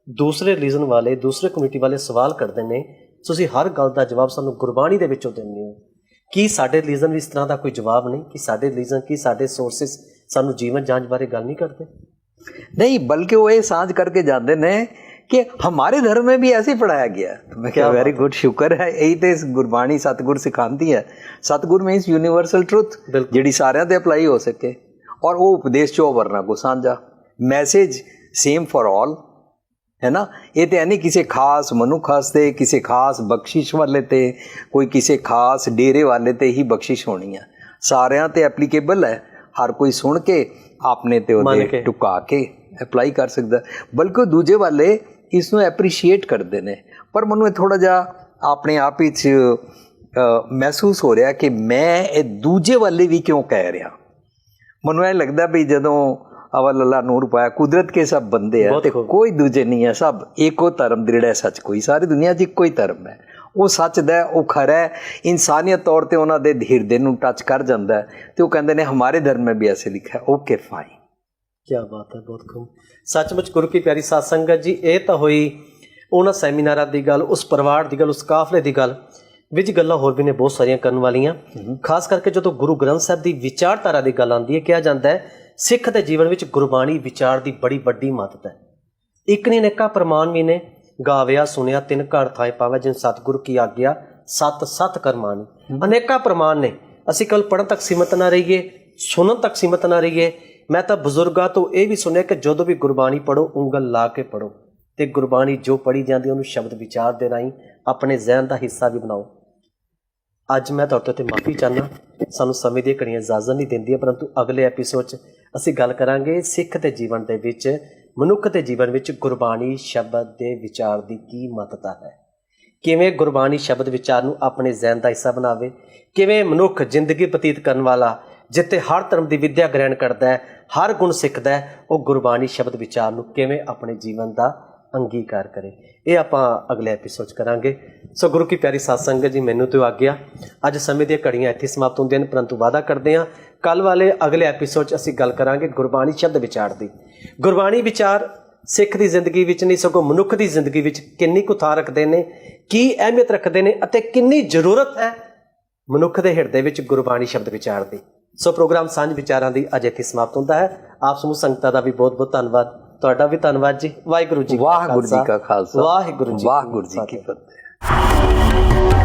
ਦੂਸਰੇ ਰਿਲੀਜਨ ਵਾਲੇ ਦੂਸਰੇ ਕਮਿਊਨਿਟੀ ਵਾਲੇ ਸਵਾਲ ਕਰਦੇ ਨੇ ਤੁਸੀਂ ਹਰ ਗੱਲ ਦਾ ਜਵਾਬ ਸਾਨੂੰ ਗੁਰਬਾਣੀ ਦੇ ਵਿੱਚੋਂ ਦਿੰਦੇ ਹੋ ਕੀ ਸਾਡੇ ਰਿਲੀਜਨ ਵੀ ਇਸ ਤਰ੍ਹਾਂ ਦਾ ਕੋਈ ਜਵਾਬ ਨਹੀਂ ਕਿ ਸਾਡੇ ਰਿਲੀਜਨ ਕੀ ਸਾਡੇ ਸੋਰਸਸ ਸਾਨੂੰ ਜੀਵਨ ਜਾਂਚ ਬਾਰੇ ਗੱਲ ਨਹੀਂ ਕਰਦੇ नहीं बल्कि वो ये साझ करके जानते ने कि हमारे धर्म में भी ऐसे ही पढ़ाया गया है। तो मैं क्या वेरी गुड शुक्र है यही तो इस गुरबाणी सतगुर सिखाती है सतगुर मीन्स यूनिवर्सल ट्रुथ बिल्कुल। ਜਿਹੜੀ ਸਾਰਿਆਂ ਤੇ ਅਪਲਾਈ ਹੋ ਸਕੇ ਔਰ ਉਹ ਉਪਦੇਸ਼ ਚੋਂ ਵਰਨਾ ਕੋ ਸਾਂਝਾ ਮੈਸੇਜ ਸੇਮ ਫॉर ਆਲ ਹੈ ਨਾ ਇਹ ਤੇ ਨਹੀਂ ਕਿਸੇ ਖਾਸ ਮਨੁੱਖ ਵਾਸਤੇ ਕਿਸੇ ਖਾਸ ਬਖਸ਼ਿਸ਼ ਵਾਲੇ ਤੇ ਕੋਈ ਕਿਸੇ ਖਾਸ ਡੇਰੇ ਵਾਲੇ ਤੇ ਹੀ ਬਖਸ਼ਿਸ਼ ਹੋਣੀ ਹੈ ਸਾਰਿਆਂ ਤੇ ਐਪਲੀਕੇਬਲ ਹੈ ਹਰ ਕੋਈ ਸੁਣ ਕੇ ਆਪਣੇ ਤੇ ਉਹਦੇ। ਟੁਕਾ ਕੇ ਅਪਲਾਈ ਕਰ ਸਕਦਾ। ਬਲਕਿ ਦੂਜੇ ਵਾਲੇ ਇਸ ਨੂੰ ਐਪਰੀਸ਼ੀਏਟ ਕਰਦੇ ਨੇ ਪਰ ਮੈਨੂੰ ਇਹ ਥੋੜਾ ਜਿਹਾ ਆਪਣੇ ਆਪ ਵਿੱਚ ਮਹਿਸੂਸ ਹੋ ਰਿਹਾ ਕਿ ਮੈਂ ਇਹ ਦੂਜੇ ਵਾਲੇ ਵੀ ਕਿਉਂ ਕਹਿ ਰਿਹਾ ਮੈਨੂੰ ਇਹ ਲੱਗਦਾ ਵੀ ਜਦੋਂ ਅਵਲ ਅੱਲਾ ਨੂਰ ਪਾਇਆ ਕੁਦਰਤ ਕੇ ਸਭ ਬੰਦੇ ਆ ਕੋਈ ਦੂਜੇ ਨਹੀਂ ਹੈ ਸਭ ਇੱਕੋ ਧਰਮ ਦ੍ਰਿੜ ਹੈ ਸੱਚ ਕੋਈ ਸਾਰੀ ਦੁਨੀਆ 'ਚ ਇੱਕੋ ਹੀ ਧਰਮ ਹੈ। ਉਹ ਸੱਚ ਦਾ ਉਹ ਖਰਾ ਹੈ। ਇਨਸਾਨੀਅਤ ਤੌਰ ਤੇ ਉਹਨਾਂ ਦੇ ਹਿਰਦੇ ਨੂੰ ਟੱਚ ਕਰ ਜਾਂਦਾ ਹੈ ਤੇ ਉਹ ਕਹਿੰਦੇ ਨੇ ਹਮਾਰੇ ਧਰਮ ਮੇਂ ਵੀ ਐਸੇ ਲਿਖਿਆ ਓਕੇ ਫਾਈਨ ਕੀ ਬਾਤ ਹੈ ਬਹੁਤ ਖੂਬ। ਸੱਚਮੁੱਚ ਗੁਰੂ ਕੀ ਪਿਆਰੀ ਸਾਧ ਸੰਗਤ ਜੀ ਇਹ ਤਾਂ ਹੋਈ ਉਹਨਾਂ ਸੈਮੀਨਾਰਾਂ ਦੀ ਗੱਲ ਉਸ ਪਰਿਵਾਰ ਦੀ ਗੱਲ ਉਸ ਕਾਫਲੇ ਦੀ ਗੱਲ ਵਿੱਚ ਗੱਲਾਂ ਹੋਰ ਵੀ ਨੇ ਬਹੁਤ ਸਾਰੀਆਂ ਕਰਨ ਵਾਲੀਆਂ। ਖਾਸ ਕਰਕੇ ਜਦੋਂ ਗੁਰੂ ਗ੍ਰੰਥ ਸਾਹਿਬ ਦੀ ਵਿਚਾਰਧਾਰਾ ਦੀ ਗੱਲ ਆਉਂਦੀ ਹੈ ਕਿਹਾ ਜਾਂਦਾ ਹੈ ਸਿੱਖ ਦੇ ਜੀਵਨ ਵਿੱਚ ਗੁਰਬਾਣੀ ਵਿਚਾਰ ਦੀ ਬੜੀ ਵੱਡੀ ਮਹੱਤਤਾ ਹੈ। ਇੱਕ ਨਹੀਂ ਨੇਕਾ ਪ੍ਰਮਾਣ ਵੀ ਨੇ ਗਾਵਿਆ ਸੁਨਿਆ ਤਿੰਨ ਘਰ ਥਾਏ ਪਾਵੇ ਜਿਨ ਸਤਿਗੁਰੂ ਕੀ ਆਗਿਆ ਸਤ ਸਤ ਕਰਮਾਨੀ। ਅਨੇਕਾਂ ਪ੍ਰਮਾਣ ਨੇ ਅਸੀਂ ਕੱਲ ਪੜਨ ਤੱਕ ਸੀਮਤ ਨਾ ਰਹੀਏ ਸੁਣਨ ਤੱਕ ਸੀਮਤ ਨਾ ਰਹੀਏ। ਮੈਂ ਤਾਂ ਬਜ਼ੁਰਗਾਂ ਤੋਂ ਇਹ ਵੀ ਸੁਣਿਆ ਕਿ ਜਦੋਂ ਵੀ ਗੁਰਬਾਣੀ ਪੜੋ ਉਂਗਲ ਲਾ ਕੇ ਪੜੋ ਤੇ ਗੁਰਬਾਣੀ ਜੋ ਪੜੀ ਜਾਂਦੀ ਉਹਨੂੰ ਸ਼ਬਦ ਵਿਚਾਰ ਦੇ ਰਾਹੀਂ ਆਪਣੇ ਜ਼ਿਹਨ ਦਾ ਹਿੱਸਾ ਵੀ ਬਣਾਓ। ਅੱਜ ਮੈਂ ਤੁਹਾਡੇ ਤੋਂ ਮਾਫੀ ਚਾਹਨਾ ਸਾਨੂੰ ਸਮੇਂ ਦੀਆਂ ਘੜੀਆਂ ਇਜਾਜ਼ਤ ਨਹੀਂ ਦਿੰਦੀਆਂ ਪਰੰਤੂ ਅਗਲੇ ਐਪੀਸੋਡ 'ਚ ਅਸੀਂ ਗੱਲ ਕਰਾਂਗੇ ਸਿੱਖ ਦੇ ਜੀਵਨ ਦੇ ਵਿੱਚ, ਮਨੁੱਖ ਦੇ ਜੀਵਨ ਵਿੱਚ ਗੁਰਬਾਣੀ ਸ਼ਬਦ ਦੇ ਵਿਚਾਰ ਦੀ ਕੀ ਮਹੱਤਤਾ ਹੈ। ਕਿਵੇਂ ਗੁਰਬਾਣੀ ਸ਼ਬਦ ਵਿਚਾਰ ਨੂੰ ਆਪਣੇ ਜ਼ਿਹਨ ਦਾ ਹਿੱਸਾ ਬਣਾਵੇ, ਕਿਵੇਂ ਮਨੁੱਖ ਜ਼ਿੰਦਗੀ ਬਤੀਤ ਕਰਨ ਵਾਲਾ, ਜਿੱਥੇ ਹਰ ਧਰਮ ਦੀ ਵਿਦਿਆ ਗ੍ਰਹਿਣ ਕਰਦਾ ਹੈ, ਹਰ ਗੁਣ ਸਿੱਖਦਾ ਹੈ, ਉਹ ਗੁਰਬਾਣੀ ਸ਼ਬਦ ਵਿਚਾਰ ਨੂੰ ਕਿਵੇਂ ਆਪਣੇ ਜੀਵਨ ਦਾ ਅੰਗੀਕਾਰ ਕਰੇ। ਇਹ ਆਪਾਂ ਅਗਲੇ ਐਪੀਸੋਡ 'ਚ ਕਰਾਂਗੇ। ਸੋ ਗੁਰੂ ਕੀ ਪਿਆਰੀ ਸਾਧ ਸੰਗਤ ਜੀ, ਮੈਨੂੰ ਤੇ ਆਗਿਆ। ਅੱਜ ਸਮੇਂ ਦੀਆਂ ਘੜੀਆਂ ਇੱਥੇ ਸਮਾਪਤ ਹੁੰਦੀਆਂ ਨੇ ਪਰੰਤੂ ਵਾਅਦਾ ਕਰਦੇ ਹਾਂ ਕੱਲ ਵਾਲੇ ਅਗਲੇ ਐਪੀਸੋਡ 'ਚ ਅਸੀਂ ਗੱਲ ਕਰਾਂਗੇ ਗੁਰਬਾਣੀ ਸ਼ਬਦ ਵਿਚਾਰ ਦੀ। ਗੁਰਬਾਣੀ ਵਿਚਾਰ ਸਿੱਖ ਦੀ ਜ਼ਿੰਦਗੀ ਵਿੱਚ ਨਹੀਂ, ਸਗੋਂ ਮਨੁੱਖ ਦੀ ਜ਼ਿੰਦਗੀ ਵਿੱਚ ਕਿੰਨੀ ਕੁ ਥਾਂ ਰੱਖਦੇ ਨੇ, ਕੀ ਅਹਿਮੀਅਤ ਰੱਖਦੇ ਨੇ ਅਤੇ ਕਿੰਨੀ ਜ਼ਰੂਰਤ ਹੈ ਮਨੁੱਖ ਦੇ ਹਿਰਦੇ ਵਿੱਚ ਗੁਰਬਾਣੀ ਸ਼ਬਦ ਵਿਚਾਰ ਦੀ। ਸੋ ਪ੍ਰੋਗਰਾਮ ਸਾਂਝ ਵਿਚਾਰਾਂ ਦੀ ਅੱਜ ਇੱਥੇ ਸਮਾਪਤ ਹੁੰਦਾ ਹੈ। ਆਪ ਸਮੂਹ ਸੰਗਤਾਂ ਦਾ ਵੀ ਬਹੁਤ ਬਹੁਤ ਧੰਨਵਾਦ। ਤੁਹਾਡਾ ਵੀ ਧੰਨਵਾਦ ਜੀ। ਵਾਹਿਗੁਰੂ ਜੀ ਵਾਹਿਗੁਰੂ ਜੀ ਕਾ ਖਾਲਸਾ। ਵਾਹਿਗੁਰੂ ਜੀ ਵਾਹਿਗੁਰੂ ਜੀ ਕੀ। ਫਤਿਹ।